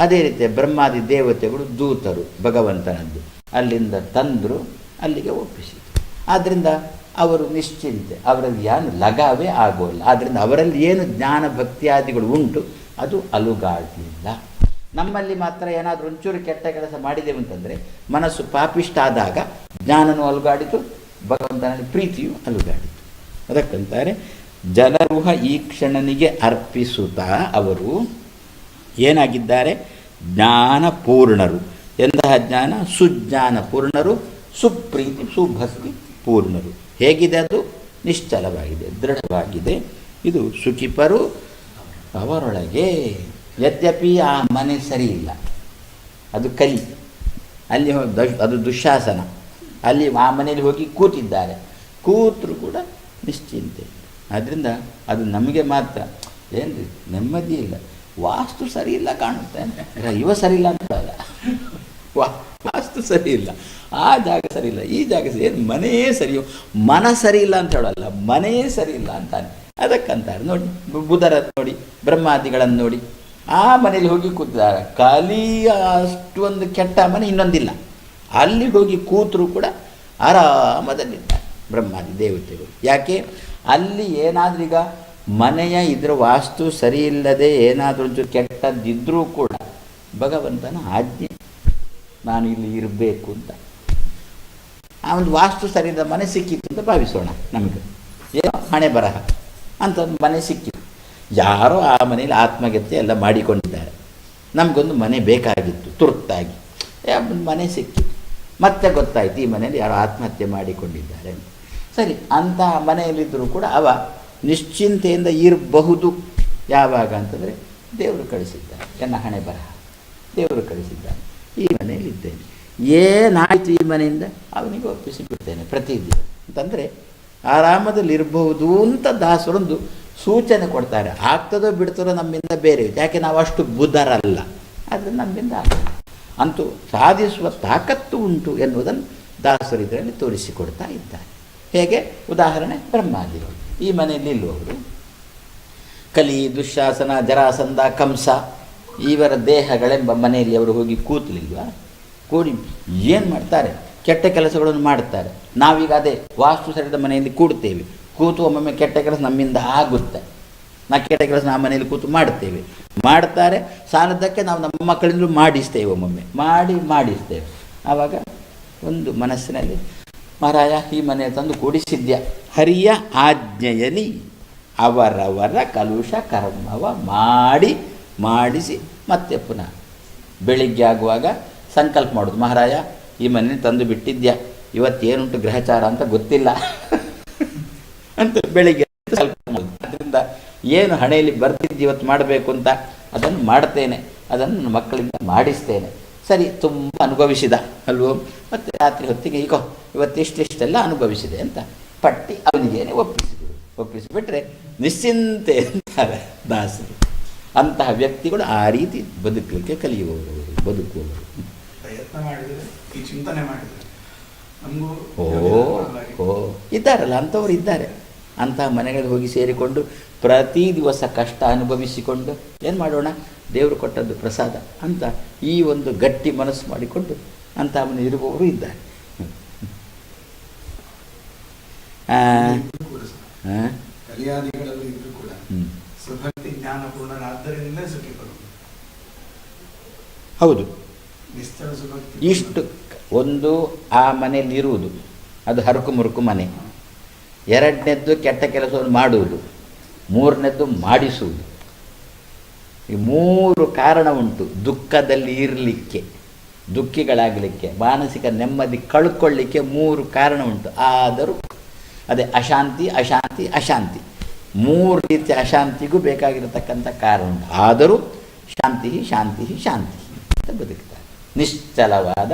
ಅದೇ ರೀತಿ ಬ್ರಹ್ಮಾದಿ ದೇವತೆಗಳು ದೂತರು, ಭಗವಂತನದ್ದು. ಅಲ್ಲಿಂದ ತಂದರು ಅಲ್ಲಿಗೆ ಒಪ್ಪಿಸಿದರು. ಆದ್ದರಿಂದ ಅವರು ನಿಶ್ಚಿಂತೆ. ಅವರಲ್ಲಿ ಯಾರು ಲಗಾವೇ ಆಗೋಲ್ಲ. ಆದ್ದರಿಂದ ಅವರಲ್ಲಿ ಏನು ಜ್ಞಾನ ಭಕ್ತಿಯಾದಿಗಳು ಉಂಟು, ಅದು ಅಲುಗಾಡಲಿಲ್ಲ. ನಮ್ಮಲ್ಲಿ ಮಾತ್ರ ಏನಾದರೂ ಒಂಚೂರು ಕೆಟ್ಟ ಕೆಲಸ ಮಾಡಿದೆವು ಅಂತಂದರೆ ಮನಸ್ಸು ಪಾಪಿಷ್ಟ ಆದಾಗ ಜ್ಞಾನನೂ ಅಲುಗಾಡಿತು, ಭಗವಂತನಲ್ಲಿ ಪ್ರೀತಿಯು ಅಲುಗಾಡಿತು. ಅದಕ್ಕಂತಾರೆ ಜನರುಹ ಈ ಕ್ಷಣನಿಗೆ ಅರ್ಪಿಸುತ್ತಾ ಅವರು ಏನಾಗಿದ್ದಾರೆ? ಜ್ಞಾನಪೂರ್ಣರು. ಎಂತಹ ಜ್ಞಾನ? ಸುಜ್ಞಾನ ಪೂರ್ಣರು ಸುಪ್ರೀತಿ, ಸುಭಕ್ತಿ ಪೂರ್ಣರು. ಹೇಗಿದೆ ಅದು? ನಿಶ್ಚಲವಾಗಿದೆ, ದೃಢವಾಗಿದೆ. ಇದು ಶುಚಿಪರು ಅವರೊಳಗೆ ಯದ್ಯಪಿ ಆ ಮನೆ ಸರಿ ಇಲ್ಲ. ಅದು ಕಲಿ. ಅಲ್ಲಿ ಅದು ದುಶಾಸನ. ಅಲ್ಲಿ ಆ ಮನೆಯಲ್ಲಿ ಹೋಗಿ ಕೂತಿದ್ದಾರೆ. ಕೂತರು ಕೂಡ ನಿಶ್ಚಿಂತೆ. ಆದ್ದರಿಂದ ಅದು ನಮಗೆ ಮಾತ್ರ. ಏನು ನೆಮ್ಮದಿ ಇಲ್ಲ. ವಾಸ್ತು ಸರಿ ಇಲ್ಲ ಕಾಣುತ್ತೆ. ಇವ ಸರಿ ಇಲ್ಲ ಅಂತ ವಾ ವಾಸ್ತು ಸರಿ ಇಲ್ಲ. ಆ ಜಾಗ ಸರಿ ಇಲ್ಲ. ಈ ಜಾಗ ಸರಿ ಏನು ಮನೆಯೇ ಸರಿಯೋ, ಮನ ಸರಿ ಇಲ್ಲ ಅಂತ ಹೇಳಲ್ಲ. ಮನೆಯೇ ಸರಿ ಇಲ್ಲ ಅಂತಾನೆ. ಅದಕ್ಕಂತಾರೆ ನೋಡಿ ಬುಧರ ನೋಡಿ, ಬ್ರಹ್ಮಾದಿಗಳನ್ನು ನೋಡಿ. ಆ ಮನೇಲಿ ಹೋಗಿ ಕೂತಿದ್ದಾರೆ. ಖಾಲಿ ಅಷ್ಟೊಂದು ಕೆಟ್ಟ ಮನೆ ಇನ್ನೊಂದಿಲ್ಲ. ಅಲ್ಲಿ ಹೋಗಿ ಕೂತರು ಕೂಡ ಆರಾಮದಲ್ಲಿದ್ದಾರೆ ಬ್ರಹ್ಮಾದಿ ದೇವತೆಗಳು. ಯಾಕೆ? ಅಲ್ಲಿ ಏನಾದ್ರೂ ಈಗ ಮನೆಯ ಇದರ ವಾಸ್ತು ಸರಿ ಇಲ್ಲದೆ ಏನಾದರೂ ಕೆಟ್ಟದ್ದಿದ್ರೂ ಕೂಡ ಭಗವಂತನ ಆಜ್ಞೆ ನಾನು ಇಲ್ಲಿ ಇರಬೇಕು ಅಂತ. ಆ ಒಂದು ವಾಸ್ತು ಸರಿದ ಮನೆ ಸಿಕ್ಕಿತ್ತು ಅಂತ ಭಾವಿಸೋಣ ನಮಗೆ. ಏನೋ ಹಣೆ ಬರಹ ಅಂತ ಒಂದು ಮನೆ ಸಿಕ್ಕಿತ್ತು. ಯಾರೋ ಆ ಮನೇಲಿ ಆತ್ಮಗತ್ಯ ಎಲ್ಲ ಮಾಡಿಕೊಂಡಿದ್ದಾರೆ. ನಮಗೊಂದು ಮನೆ ಬೇಕಾಗಿತ್ತು ತುರ್ತಾಗಿ. ಒಂದು ಮನೆ ಸಿಕ್ಕಿತ್ತು. ಮತ್ತೆ ಗೊತ್ತಾಯ್ತು ಈ ಮನೆಯಲ್ಲಿ ಯಾರೋ ಆತ್ಮಹತ್ಯೆ ಮಾಡಿಕೊಂಡಿದ್ದಾರೆ ಸರಿ ಅಂತಹ ಮನೆಯಲ್ಲಿದ್ದರೂ ಕೂಡ ಅವ ನಿಶ್ಚಿಂತೆಯಿಂದ ಇರಬಹುದು. ಯಾವಾಗ ಅಂತಂದರೆ ದೇವರು ಕಳಿಸಿದ್ದಾರೆ. ಎನ್ನ ಹಣೆ ಬರಹ. ದೇವರು ಕಳಿಸಿದ್ದಾನೆ ಈ ಮನೆಯಲ್ಲಿದ್ದೇನೆ. ಏನಾಯಿತು ಈ ಮನೆಯಿಂದ? ಅವನಿಗೆ ಒಪ್ಪಿಸಿ ಬಿಡ್ತೇನೆ ಪ್ರತಿದಿನ. ಅಂತಂದರೆ ಇರಬಹುದು ಅಂತ ದಾಸರೊಂದು ಸೂಚನೆ ಕೊಡ್ತಾರೆ. ಆಗ್ತದೋ ಬಿಡ್ತದೋ ನಮ್ಮಿಂದ ಬೇರೆ. ಯಾಕೆ ನಾವು ಅಷ್ಟು ಬುಧರಲ್ಲ ಆದರೆ ನಮ್ಮಿಂದ ಆಗ್ತದೆ ಅಂತೂ ಸಾಧಿಸುವ ತಾಕತ್ತು ಉಂಟು ಎನ್ನುವುದನ್ನು ದಾಸರು ಇದರಲ್ಲಿ ತೋರಿಸಿಕೊಡ್ತಾ ಇದ್ದಾರೆ. ಹೇಗೆ? ಉದಾಹರಣೆ ಬ್ರಹ್ಮಾದಿಗಳು ಈ ಮನೆಯಲ್ಲಿ ಇಲ್ಲುವವರು. ಕಲಿ ದುಶ್ಯಾಸನ ಜರಾಸಂದ ಕಂಸ ಇವರ ದೇಹಗಳೆಂಬ ಮನೆಯಲ್ಲಿ ಅವರು ಹೋಗಿ ಕೂತಲಿಲ್ವಾ? ಕೂಡಿ ಏನು ಮಾಡ್ತಾರೆ? ಕೆಟ್ಟ ಕೆಲಸಗಳನ್ನು ಮಾಡ್ತಾರೆ ನಾವೀಗ ಅದೇ ವಾಸ್ತು ಸರಿದ ಮನೆಯಲ್ಲಿ ಕೂಡ್ತೇವೆ ಕೂತು ಒಮ್ಮೊಮ್ಮೆ ಕೆಟ್ಟ ಕೆಲಸ ನಮ್ಮಿಂದ ಆಗುತ್ತೆ. ನಾ ಕೆಟ್ಟ ಕೆಲಸ ನಾವು ಮನೆಯಲ್ಲಿ ಕೂತು ಮಾಡ್ತೇವೆ ಮಾಡ್ತಾರೆ ಸಾಲದಕ್ಕೆ ನಾವು ನಮ್ಮ ಮಕ್ಕಳಿಂದಲೂ ಮಾಡಿಸ್ತೇವೆ ಒಮ್ಮೊಮ್ಮೆ. ಮಾಡಿ, ಮಾಡಿಸ್ತೇವೆ. ಆವಾಗ ಒಂದು ಮನಸ್ಸಿನಲ್ಲಿ, ಮಹಾರಾಯ, ಈ ಮನೆ ತಂದು ಕೂಡಿಸಿದ್ಯ? ಹರಿಯ ಆಜ್ಞೆಯಲ್ಲಿ ಅವರವರ ಕಲುಷ ಕರ್ಮವ ಮಾಡಿ ಮಾಡಿಸಿ ಮತ್ತೆ ಪುನಃ ಬೆಳಿಗ್ಗೆ ಆಗುವಾಗ ಸಂಕಲ್ಪ ಮಾಡೋದು. ಮಹಾರಾಯ, ಈ ಮನೆ ತಂದು ಬಿಟ್ಟಿದ್ಯಾ? ಇವತ್ತೇನುಂಟು ಗ್ರಹಚಾರ ಅಂತ ಗೊತ್ತಿಲ್ಲ. ಅಂತ ಬೆಳಿಗ್ಗೆ ಸಂಕಲ್ಪ ಮಾಡೋದು. ಅದರಿಂದ ಏನು ಹಣೆಯಲ್ಲಿ ಬರ್ತಿದ್ದು ಇವತ್ತು ಮಾಡಬೇಕು ಅಂತ ಅದನ್ನು ಮಾಡ್ತೇನೆ. ಅದನ್ನು ನನ್ನ ಮಕ್ಕಳಿಂದ ಮಾಡಿಸ್ತೇನೆ. ಸರಿ, ತುಂಬ ಅನುಭವಿಸಿದ, ಅಲ್ವೋ? ಮತ್ತು ರಾತ್ರಿ ಹೊತ್ತಿಗೆ ಈಗ ಇವತ್ತೆಷ್ಟೆಷ್ಟೆಲ್ಲ ಅನುಭವಿಸಿದೆ ಅಂತ ಪಟ್ಟಿ ಅವನಿಗೇನೆ ಒಪ್ಪಿಸಿದರು ಒಪ್ಪಿಸಿಬಿಟ್ರೆ ನಿಶ್ಚಿಂತೆ ಅಂತಾರೆ ದಾಸರು. ಅಂತಹ ವ್ಯಕ್ತಿಗಳು ಆ ರೀತಿ ಬದುಕಲಿಕ್ಕೆ ಕಲಿಯುವವರು ಬದುಕುವವರು. ಓ ಓ ಇದ್ದಾರಲ್ಲ ಅಂಥವ್ರು ಇದ್ದಾರೆ. ಅಂತಹ ಮನೆಗಳಿಗೆ ಹೋಗಿ ಸೇರಿಕೊಂಡು ಪ್ರತಿ ದಿವಸ ಕಷ್ಟ ಅನುಭವಿಸಿಕೊಂಡು ಏನು ಮಾಡೋಣ? ದೇವರು ಕೊಟ್ಟದ್ದು ಪ್ರಸಾದ ಅಂತ ಈ ಒಂದು ಗಟ್ಟಿ ಮನಸ್ಸು ಮಾಡಿಕೊಂಡು ಅಂತ ಮನೆ ಇರುವವರು ಇದ್ದಾರೆ. ಆ, ಜ್ಞಾನ ಪೂರ್ಣರಾದ್ದರಿಂದಲೇ ಹೌದು. ಇಷ್ಟು ಒಂದು ಆ ಮನೆಯಲ್ಲಿ ಇರುವುದು. ಅದು ಹರಕು ಮುರುಕು ಮನೆ. ಎರಡನೇದ್ದು ಕೆಟ್ಟ ಕೆಲಸವನ್ನು ಮಾಡುವುದು. ಮೂರನೇದ್ದು ಮಾಡಿಸುವುದು. ಈ ಮೂರು ಕಾರಣ ಉಂಟು. ದುಃಖದಲ್ಲಿ ಇರಲಿಕ್ಕೆ ದುಃಖಿಗಳಾಗಲಿಕ್ಕೆ ಮಾನಸಿಕ ನೆಮ್ಮದಿ ಕಳ್ಕೊಳ್ಳಿಕ್ಕೆ ಮೂರು ಕಾರಣ ಉಂಟು. ಆದರೂ ಅದೇ ಅಶಾಂತಿ ಅಶಾಂತಿ ಅಶಾಂತಿ. ಮೂರು ರೀತಿಯ ಅಶಾಂತಿಗೂ ಬೇಕಾಗಿರತಕ್ಕಂಥ ಕಾರಣ. ಆದರೂ ಶಾಂತಿ ಶಾಂತಿ ಶಾಂತಿ ಅಂತ ಬದುಕ್ತಾರೆ. ನಿಶ್ಚಲವಾದ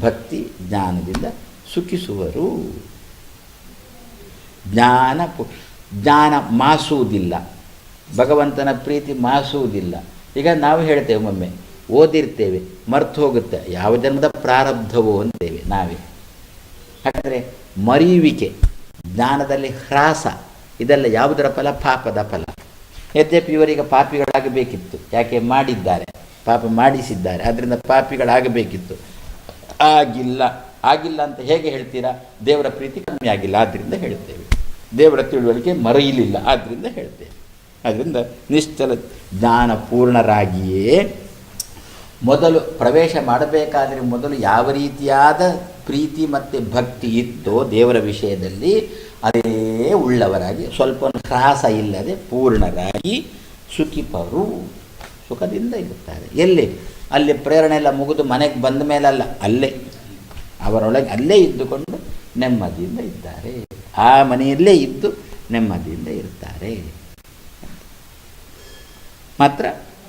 ಭಕ್ತಿ ಜ್ಞಾನದಿಂದ ಸುಖಿಸುವರು. ಜ್ಞಾನ ಜ್ಞಾನ ಮಾಸುವುದಿಲ್ಲ. ಭಗವಂತನ ಪ್ರೀತಿ ಮಾಸುವುದಿಲ್ಲ. ಈಗ ನಾವು ಹೇಳ್ತೇವೆ ಒಮ್ಮೊಮ್ಮೆ, ಓದಿರ್ತೇವೆ, ಮರ್ತು ಹೋಗುತ್ತೆ. ಯಾವ ಜನ್ಮದ ಪ್ರಾರಬ್ಧವೋ ಅಂತೇವೆ ನಾವೇ. ಹಾಗಾದರೆ ಮರೆಯುವಿಕೆ ಜ್ಞಾನದಲ್ಲಿ ಹ್ರಾಸ ಇದೆಲ್ಲ ಯಾವುದರ ಫಲ? ಪಾಪದ ಫಲ. ಯದ್ಯಪಿ ಇವರಿಗೆ ಪಾಪಿಗಳಾಗಬೇಕಿತ್ತು. ಯಾಕೆ? ಮಾಡಿದ್ದಾರೆ. ಪಾಪ ಮಾಡಿಸಿದ್ದಾರೆ. ಅದರಿಂದ ಪಾಪಿಗಳಾಗಬೇಕಿತ್ತು. ಆಗಿಲ್ಲ. ಆಗಿಲ್ಲ ಅಂತ ಹೇಗೆ ಹೇಳ್ತೀರಾ? ದೇವರ ಪ್ರೀತಿ ಕಮ್ಮಿ ಆಗಿಲ್ಲ. ಆದ್ದರಿಂದ ಹೇಳ್ತೇವೆ. ದೇವರ ತಿಳುವಳಿಕೆ ಮರೆಯಲಿಲ್ಲ. ಆದ್ದರಿಂದ ಹೇಳ್ತೇವೆ. ಅದರಿಂದ ನಿಶ್ಚಲ ಜ್ಞಾನ ಪೂರ್ಣರಾಗಿಯೇ ಮೊದಲು ಪ್ರವೇಶ ಮಾಡಬೇಕಾದರೆ ಮೊದಲು ಯಾವ ರೀತಿಯಾದ ಪ್ರೀತಿ ಮತ್ತು ಭಕ್ತಿ ಇತ್ತೋ ದೇವರ ವಿಷಯದಲ್ಲಿ ಅದೇ ಉಳ್ಳವರಾಗಿ ಸ್ವಲ್ಪ ಹ್ರಾಸ ಇಲ್ಲದೆ ಪೂರ್ಣರಾಗಿ ಸುಖಿಪರು ಸುಖದಿಂದ ಇರುತ್ತಾರೆ. ಎಲ್ಲಿ? ಅಲ್ಲಿ ಪ್ರೇರಣೆ ಎಲ್ಲ ಮುಗಿದು ಮನೆಗೆ ಬಂದ ಮೇಲಲ್ಲ, ಅಲ್ಲೇ. ಅವರೊಳಗೆ ಅಲ್ಲೇ ಇದ್ದುಕೊಂಡು ನೆಮ್ಮದಿಯಿಂದ ಇದ್ದಾರೆ. ಆ ಮನೆಯಲ್ಲೇ ಇದ್ದು ನೆಮ್ಮದಿಯಿಂದ ಇರ್ತಾರೆ. ಮಾತ್ರ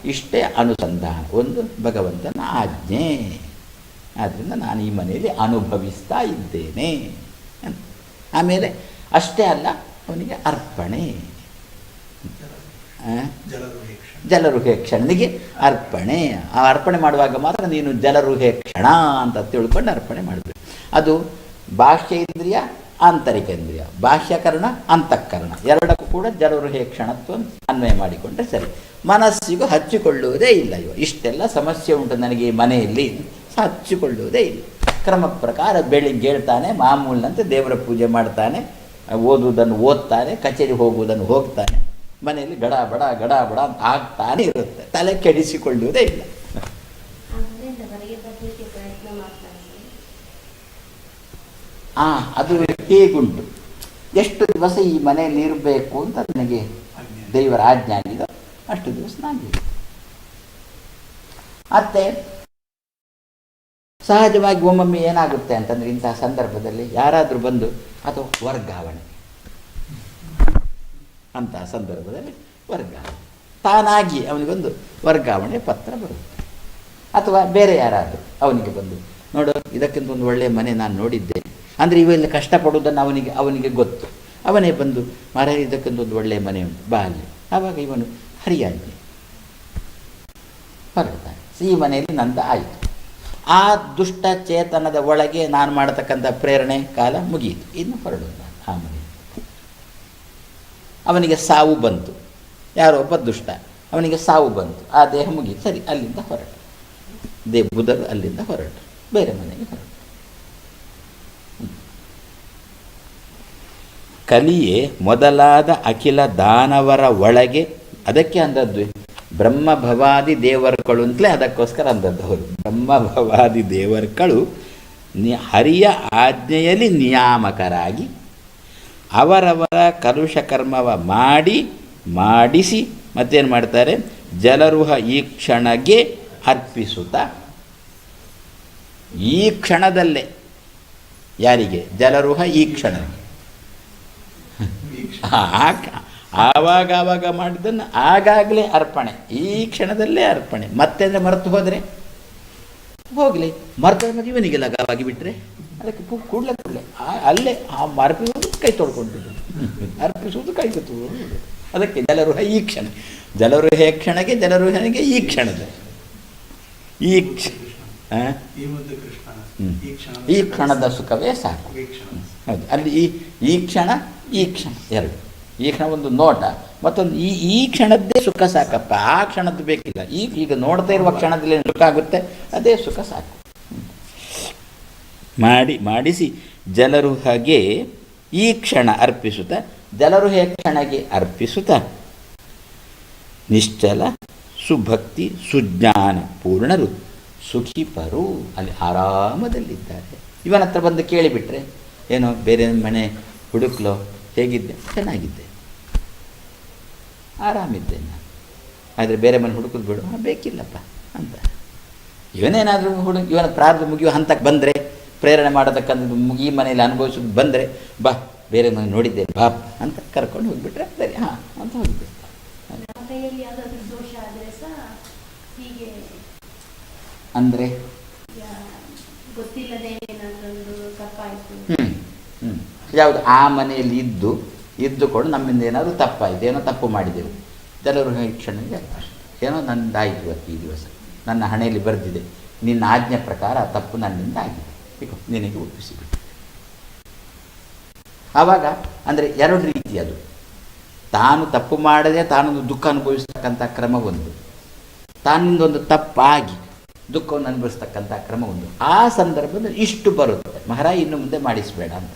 ಇಷ್ಟೇ ಅನುಸಂಧಾನ, ಒಂದು ಭಗವಂತನ ಆಜ್ಞೆ. ಆದ್ದರಿಂದ ನಾನು ಈ ಮನೆಯಲ್ಲಿ ಅನುಭವಿಸ್ತಾ ಇದ್ದೇನೆ ಆಮೇಲೆ ಅಷ್ಟೇ ಅಲ್ಲ ಅವನಿಗೆ ಅರ್ಪಣೆ. ಜಲರುಹೆ ಕ್ಷಣನಿಗೆ ಅರ್ಪಣೆ. ಆ ಅರ್ಪಣೆ ಮಾಡುವಾಗ ಮಾತ್ರ ನೀನು ಜಲರುಹೆ ಕ್ಷಣ ಅಂತ ತಿಳ್ಕೊಂಡು ಅರ್ಪಣೆ ಮಾಡಬೇಕು. ಅದು ಬಾಹ್ಯೇಂದ್ರಿಯ ಆಂತರಿಕ ಇಂದ್ರಿಯ ಬಾಹ್ಯಕರಣ ಅಂತಃಕರಣ. ಎರಡಕ್ಕೂ ಕೂಡ ಜಲರುಹೆ ಕ್ಷಣತ್ವ ಅನ್ವಯ ಮಾಡಿಕೊಂಡ್ರೆ ಸರಿ. ಮನಸ್ಸಿಗೂ ಹಚ್ಚಿಕೊಳ್ಳುವುದೇ ಇಲ್ಲ ಇವ. ಇಷ್ಟೆಲ್ಲ ಸಮಸ್ಯೆ ಉಂಟು ನನಗೆ ಈ ಮನೆಯಲ್ಲಿ. ಹಚ್ಚಿಕೊಳ್ಳುವುದೇ ಇಲ್ಲ. ಕ್ರಮ ಪ್ರಕಾರ ಬೆಳಿಗ್ಗೆ ಹೇಳ್ತಾನೆ ಮಾಮೂಲಿನಂತೆ ದೇವರ ಪೂಜೆ ಮಾಡ್ತಾನೆ. ಓದುವುದನ್ನು ಓದ್ತಾನೆ ಕಚೇರಿ ಹೋಗುವುದನ್ನು ಹೋಗ್ತಾನೆ. ಮನೆಯಲ್ಲಿ ಗಡ ಬಡ ಗಡ ಬಡ ಅಂತ ಆಗ್ತಾನೆ ಇರುತ್ತೆ. ತಲೆ ಕೆಡಿಸಿಕೊಳ್ಳುವುದೇ ಇಲ್ಲ. ಆ ಅದು ಹೇಗುಂಟು? ಎಷ್ಟು ದಿವಸ ಈ ಮನೆಯಲ್ಲಿ ಇರಬೇಕು ಅಂತ ನನಗೆ. ದೇವರ ಆಜ್ಞೆ ಆಗಿದೆ. ಅಷ್ಟು ದಿವಸ ನಾನು ಮತ್ತೆ ಸಹಜವಾಗಿ ಒಮ್ಮೊಮ್ಮೆ ಏನಾಗುತ್ತೆ ಅಂತಂದ್ರೆ ಇಂತಹ ಸಂದರ್ಭದಲ್ಲಿ ಯಾರಾದರೂ ಬಂದು, ಅದು ವರ್ಗಾವಣೆ. ಅಂತಹ ಸಂದರ್ಭದಲ್ಲಿ ವರ್ಗಾವಣೆ. ತಾನಾಗಿ ಅವನಿಗೊಂದು ವರ್ಗಾವಣೆ ಪತ್ರ ಬರುತ್ತೆ. ಅಥವಾ ಬೇರೆ ಯಾರಾದರೂ ಅವನಿಗೆ ಬಂದು, ನೋಡು, ಇದಕ್ಕಿಂತ ಒಂದು ಒಳ್ಳೆಯ ಮನೆ ನಾನು ನೋಡಿದ್ದೆ. ಅಂದರೆ ಇವೆಲ್ಲ ಕಷ್ಟಪಡುವುದನ್ನು ಅವನಿಗೆ ಅವನಿಗೆ ಗೊತ್ತು. ಅವನೇ ಬಂದು, ಮರ, ಇದಕ್ಕಿಂತ ಒಂದು ಒಳ್ಳೆಯ ಮನೆ ಉಂಟು, ಬಾ ಅಲ್ಲಿ. ಆವಾಗ ಇವನು ಹರಿಯಾಗಿ ಹೊರಡ್ತಾನೆ. ಈ ಮನೆಯಲ್ಲಿ ನಂದ ಆಯಿತು. ಆ ದುಷ್ಟ ಚೇತನದ ಒಳಗೆ ನಾನು ಮಾಡತಕ್ಕಂಥ ಪ್ರೇರಣೆ ಕಾಲ ಮುಗಿಯಿತು. ಇನ್ನು ಹೊರಡೋಣ ಆ ಮನೆ. ಅವನಿಗೆ ಸಾವು ಬಂತು. ಯಾರೋ ಒಬ್ಬ ದುಷ್ಟ, ಅವನಿಗೆ ಸಾವು ಬಂತು. ಆ ದೇಹ ಮುಗೀತು ಸರಿ, ಅಲ್ಲಿಂದ ಹೊರಟು. ದೇ, ಬುಧರು ಅಲ್ಲಿಂದ ಹೊರಟು. ಬೇರೆ ಮನೆಗೆ ಹೊರಟು. ಕಲಿಯೇ ಮೊದಲಾದ ಅಖಿಲ ದಾನವರ ಒಳಗೆ, ಅದಕ್ಕೆ ಅಂದದ್ದು ಬ್ರಹ್ಮ ಭವಾದಿ ದೇವರುಗಳು ಅಂತಲೇ ಅದಕ್ಕೋಸ್ಕರ ಅಂದದ್ದು ಅವರು. ಬ್ರಹ್ಮ ಭವಾದಿ ದೇವರುಗಳು ನಿ ಹರಿಯ ಆಜ್ಞೆಯಲ್ಲಿ ನಿಯಾಮಕರಾಗಿ ಅವರವರ ಕಲುಷ ಕರ್ಮವ ಮಾಡಿ ಮಾಡಿಸಿ ಮತ್ತೇನು ಮಾಡ್ತಾರೆ? ಜಲರುಹ ಈ ಕ್ಷಣಗೆ ಅರ್ಪಿಸುತ್ತ ಈ ಕ್ಷಣದಲ್ಲೇ ಯಾರಿಗೆ? ಜಲರುಹ ಈ ಕ್ಷಣ. ಆವಾಗ ಆವಾಗ ಮಾಡಿದ್ದನ್ನು ಆಗಾಗಲೇ ಅರ್ಪಣೆ ಈ ಕ್ಷಣದಲ್ಲೇ ಅರ್ಪಣೆ. ಮತ್ತೆ ಅಂದರೆ ಮರೆತು ಹೋದರೆ? ಹೋಗಲಿ. ಮರೆತ ಇವನಿಗೆ ಲಗವಾಗಿ ಬಿಟ್ಟರೆ ಅದಕ್ಕೆ ಪು ಕೂಡಲೇ ಕೂಡಲೇ. ಅಲ್ಲೇ ಆ ಅರ್ಪಿಸೋದು ಕೈ ತೊಳ್ಕೊಂಡು ಅರ್ಪಿಸುವುದು ಕೈ ತೊಳ್ಕೊಂಡು ಅದಕ್ಕೆ ಜಲರುಹ ಈ ಕ್ಷಣ. ಜಲರುಹೆ ಕ್ಷಣಕ್ಕೆ ಜಲರುಹನಿಗೆ ಈ ಕ್ಷಣದ. ಈ ಕ್ಷ ಆ? ಈ ಕೃಷ್ಣ ಈ ಕ್ಷಣ ಈ ಕ್ಷಣದ ಸುಖವೇ ಸಾಕು. ಹೌದು. ಅಲ್ಲಿ ಈ ಈ ಕ್ಷಣ ಈ ಕ್ಷಣ ಎರಡು. ಈ ಕ್ಷಣ ಒಂದು ನೋಟ. ಮತ್ತೊಂದು ಈ ಈ ಕ್ಷಣದ್ದೇ ಸುಖ ಸಾಕಪ್ಪ. ಆ ಕ್ಷಣದ್ದು ಬೇಕಿಲ್ಲ. ಈಗ ಈಗ ನೋಡ್ತಾ ಇರುವ ಕ್ಷಣದಲ್ಲಿ ಸುಖ ಆಗುತ್ತೆ. ಅದೇ ಸುಖ ಸಾಕು. ಮಾಡಿ, ಮಾಡಿಸಿ. ಜನರು ಹಾಗೆ ಈ ಕ್ಷಣ ಅರ್ಪಿಸುತ್ತ, ಜನರು ಹೇ ಕ್ಷಣಗೆ ಅರ್ಪಿಸುತ್ತ. ನಿಶ್ಚಲ ಸುಭಕ್ತಿ ಸುಜ್ಞಾನ ಪೂರ್ಣರು ಸುಖಿಪರು. ಅಲ್ಲಿ ಆರಾಮದಲ್ಲಿದ್ದಾರೆ. ಇವನ ಹತ್ರ ಬಂದು ಕೇಳಿಬಿಟ್ರೆ, ಏನೋ ಬೇರೆ ಮನೆ ಹುಡುಕ್ಲೋ ಹೇಗಿದ್ದೆ ಚೆನ್ನಾಗಿದ್ದೆ. ಆರಾಮಿದ್ದೆ ನಾನು ಆದರೆ ಬೇರೆ ಮನೆ ಹುಡುಕೋದು ಬಿಡು. "ಆ, ಬೇಕಿಲ್ಲಪ್ಪ ಅಂತ. ಇವನೇನಾದರೂ ಹುಡು ಇವನ ಪ್ರಾರಂಭ ಮುಗಿಯುವ ಹಂತಕ್ಕೆ ಬಂದರೆ ಪ್ರೇರಣೆ ಮಾಡೋದಕ್ಕಂತ ಮುಗಿ ಮನೆಯಲ್ಲಿ ಅನುಭವಿಸೋದು ಬಂದರೆ ಬಾ ಬೇರೆ ಮನೆ ನೋಡಿದ್ದೆ ಬಾ ಅಂತ ಕರ್ಕೊಂಡು ಹೋಗಿಬಿಟ್ರೆ ಸರಿ ಹಾಂ ಅಂತ ಹೋಗಿದ್ದೆ ಅಂದರೆ? ಯಾವುದು ಆ ಮನೆಯಲ್ಲಿ ಇದ್ದು ಇದ್ದುಕೊಂಡು ನಮ್ಮಿಂದ ಏನಾದರೂ ತಪ್ಪಾಯಿತು, ಏನೋ ತಪ್ಪು ಮಾಡಿದೆವು ಜನರು ಕ್ಷಣಕ್ಕೆ ಏನೋ ನನ್ನದಾಯಿತು ಇವತ್ತು ಈ ದಿವಸ, ನನ್ನ ಹಣೆಯಲ್ಲಿ ಬರೆದಿದೆ, ನಿನ್ನ ಆಜ್ಞೆ ಪ್ರಕಾರ ಆ ತಪ್ಪು ನನ್ನಿಂದ ಆಗಿದೆ. ಈಗ ನಿನಗೆ ಒಪ್ಪಿಸಿಬಿಟ್ಟು ಆವಾಗ, ಅಂದರೆ ಎರಡು ರೀತಿ ಅದು. ತಾನು ತಪ್ಪು ಮಾಡದೆ ತಾನೊಂದು ದುಃಖ ಅನುಭವಿಸ್ತಕ್ಕಂಥ ಕ್ರಮ ಒಂದು. ತಾನಿಂದೊಂದು ತಪ್ಪಾಗಿ ದುಃಖವನ್ನು ಅನುಭವಿಸ್ತಕ್ಕಂಥ ಕ್ರಮ ಒಂದು. ಆ ಸಂದರ್ಭದಲ್ಲಿ ಇಷ್ಟು ಬರುತ್ತೆ. ಮಹಾರಾಜ ಇನ್ನು ಮುಂದೆ ಮಾಡಿಸಬೇಡ ಅಂತ.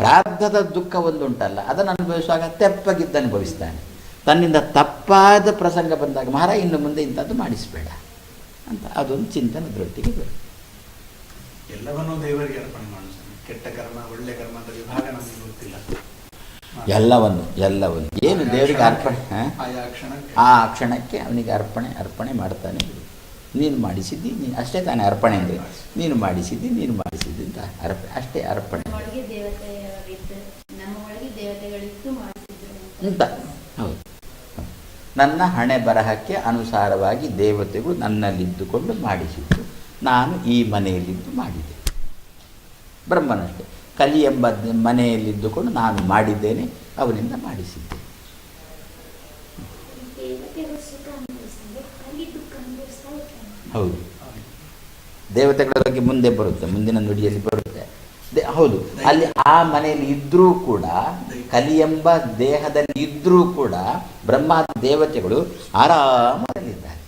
ಪ್ರಾರಬ್ಧದ ದುಃಖ ಒಂದು ಉಂಟಲ್ಲ ಅದನ್ನು ಅನುಭವಿಸುವಾಗ ತೆಪ್ಪಗಿದ್ದು ಅನುಭವಿಸ್ತಾನೆ. ತನ್ನಿಂದ ತಪ್ಪಾದ ಪ್ರಸಂಗ ಬಂದಾಗ ಮಹಾರಾಜ ಇನ್ನು ಮುಂದೆ ಇಂಥದ್ದು ಮಾಡಿಸಬೇಡ ಅಂತ ಅದೊಂದು ಚಿಂತನೆ ದೃಷ್ಟಿಗೆ ಬರುತ್ತೆ. ಎಲ್ಲವನ್ನೂ ದೇವರಿಗೆ ಅರ್ಪಣೆ ಮಾಡಿಸ್ತಾನೆ ಕೆಟ್ಟ ಕರ್ಮ ಒಳ್ಳೆ ಕರ್ಮ ಅಂತ ವಿಭಾಗ ನಮಗೆ ಗೊತ್ತಿಲ್ಲ. ಎಲ್ಲವನ್ನು ಎಲ್ಲವನ್ನು. ಏನು ದೇವರಿಗೆ ಅರ್ಪಣೆ ಆ ಕ್ಷಣಕ್ಕೆ ಅವನಿಗೆ ಅರ್ಪಣೆ ಅರ್ಪಣೆ ಮಾಡ್ತಾನೆ. ನೀನು ಮಾಡಿಸಿದ್ದಿ ನೀನು ಅಷ್ಟೇ ತಾನೇ ಅರ್ಪಣೆ ಅಂದರೆ. ನೀನು ಮಾಡಿಸಿದ್ದಿ ನೀನು ಮಾಡಿಸಿದ್ದಿ ಅಂತ ಅರ್ಪ ಅಷ್ಟೇ ಅರ್ಪಣೆ ನಮ್ಮ ಒಳಗೆ ದೇವತೆಗಳಿದ್ದು ನಮ್ಮ ಒಳಗೆ ದೇವತೆಗಳಿದ್ದು ಮಾಡಿಸಿದ್ರು ಅಂತ. ಹೌದು. ನನ್ನ ಹಣೆ ಬರಹಕ್ಕೆ ಅನುಸಾರವಾಗಿ ದೇವತೆಗಳು ನನ್ನಲ್ಲಿದ್ದುಕೊಂಡು ಮಾಡಿಸಿದ್ದು ನಾನು ಈ ಮನೆಯಲ್ಲಿದ್ದು ಮಾಡಿದೆ. ಬ್ರಹ್ಮನಷ್ಟೇ. ಕಲಿ ಎಂಬ ಮನೆಯಲ್ಲಿದ್ದುಕೊಂಡು ನಾನು ಮಾಡಿದ್ದೇನೆ ಅವನಿಂದ ಮಾಡಿಸಿದ್ದೆ. ಹೌದು. ದೇವತೆಗಳ ಬಗ್ಗೆ ಮುಂದೆ ಬರುತ್ತೆ ಮುಂದಿನ ನುಡಿಯಲ್ಲಿ ಬರುತ್ತೆ. ಹೌದು. ಅಲ್ಲಿ ಆ ಮನೆಯಲ್ಲಿ ಇದ್ದರೂ ಕೂಡ ಕಲಿ ಎಂಬ ದೇಹದಲ್ಲಿ ಇದ್ದರೂ ಕೂಡ ಬ್ರಹ್ಮ ದೇವತೆಗಳು ಆರಾಮದಲ್ಲಿದ್ದಾರೆ.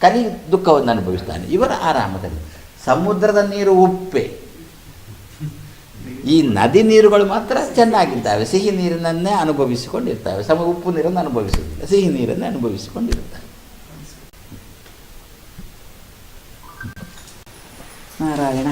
ಕಲಿ ದುಃಖವನ್ನು ಅನುಭವಿಸ್ತಾನೆ. ಇವರ ಆರಾಮದಲ್ಲಿ. ಸಮುದ್ರದ ನೀರು ಉಪ್ಪೆ. ಈ ನದಿ ನೀರುಗಳು ಮಾತ್ರ ಚೆನ್ನಾಗಿದ್ದಾವೆ ಸಿಹಿ ನೀರಿನನ್ನೇ ಅನುಭವಿಸಿಕೊಂಡಿರ್ತವೆ. ಸಮ ಉಪ್ಪು ನೀರನ್ನು ಅನುಭವಿಸುವುದಿಲ್ಲ. ಸಿಹಿ ನೀರನ್ನೇ ಅನುಭವಿಸಿಕೊಂಡಿರುತ್ತವೆ ನಾರಾಯಣ.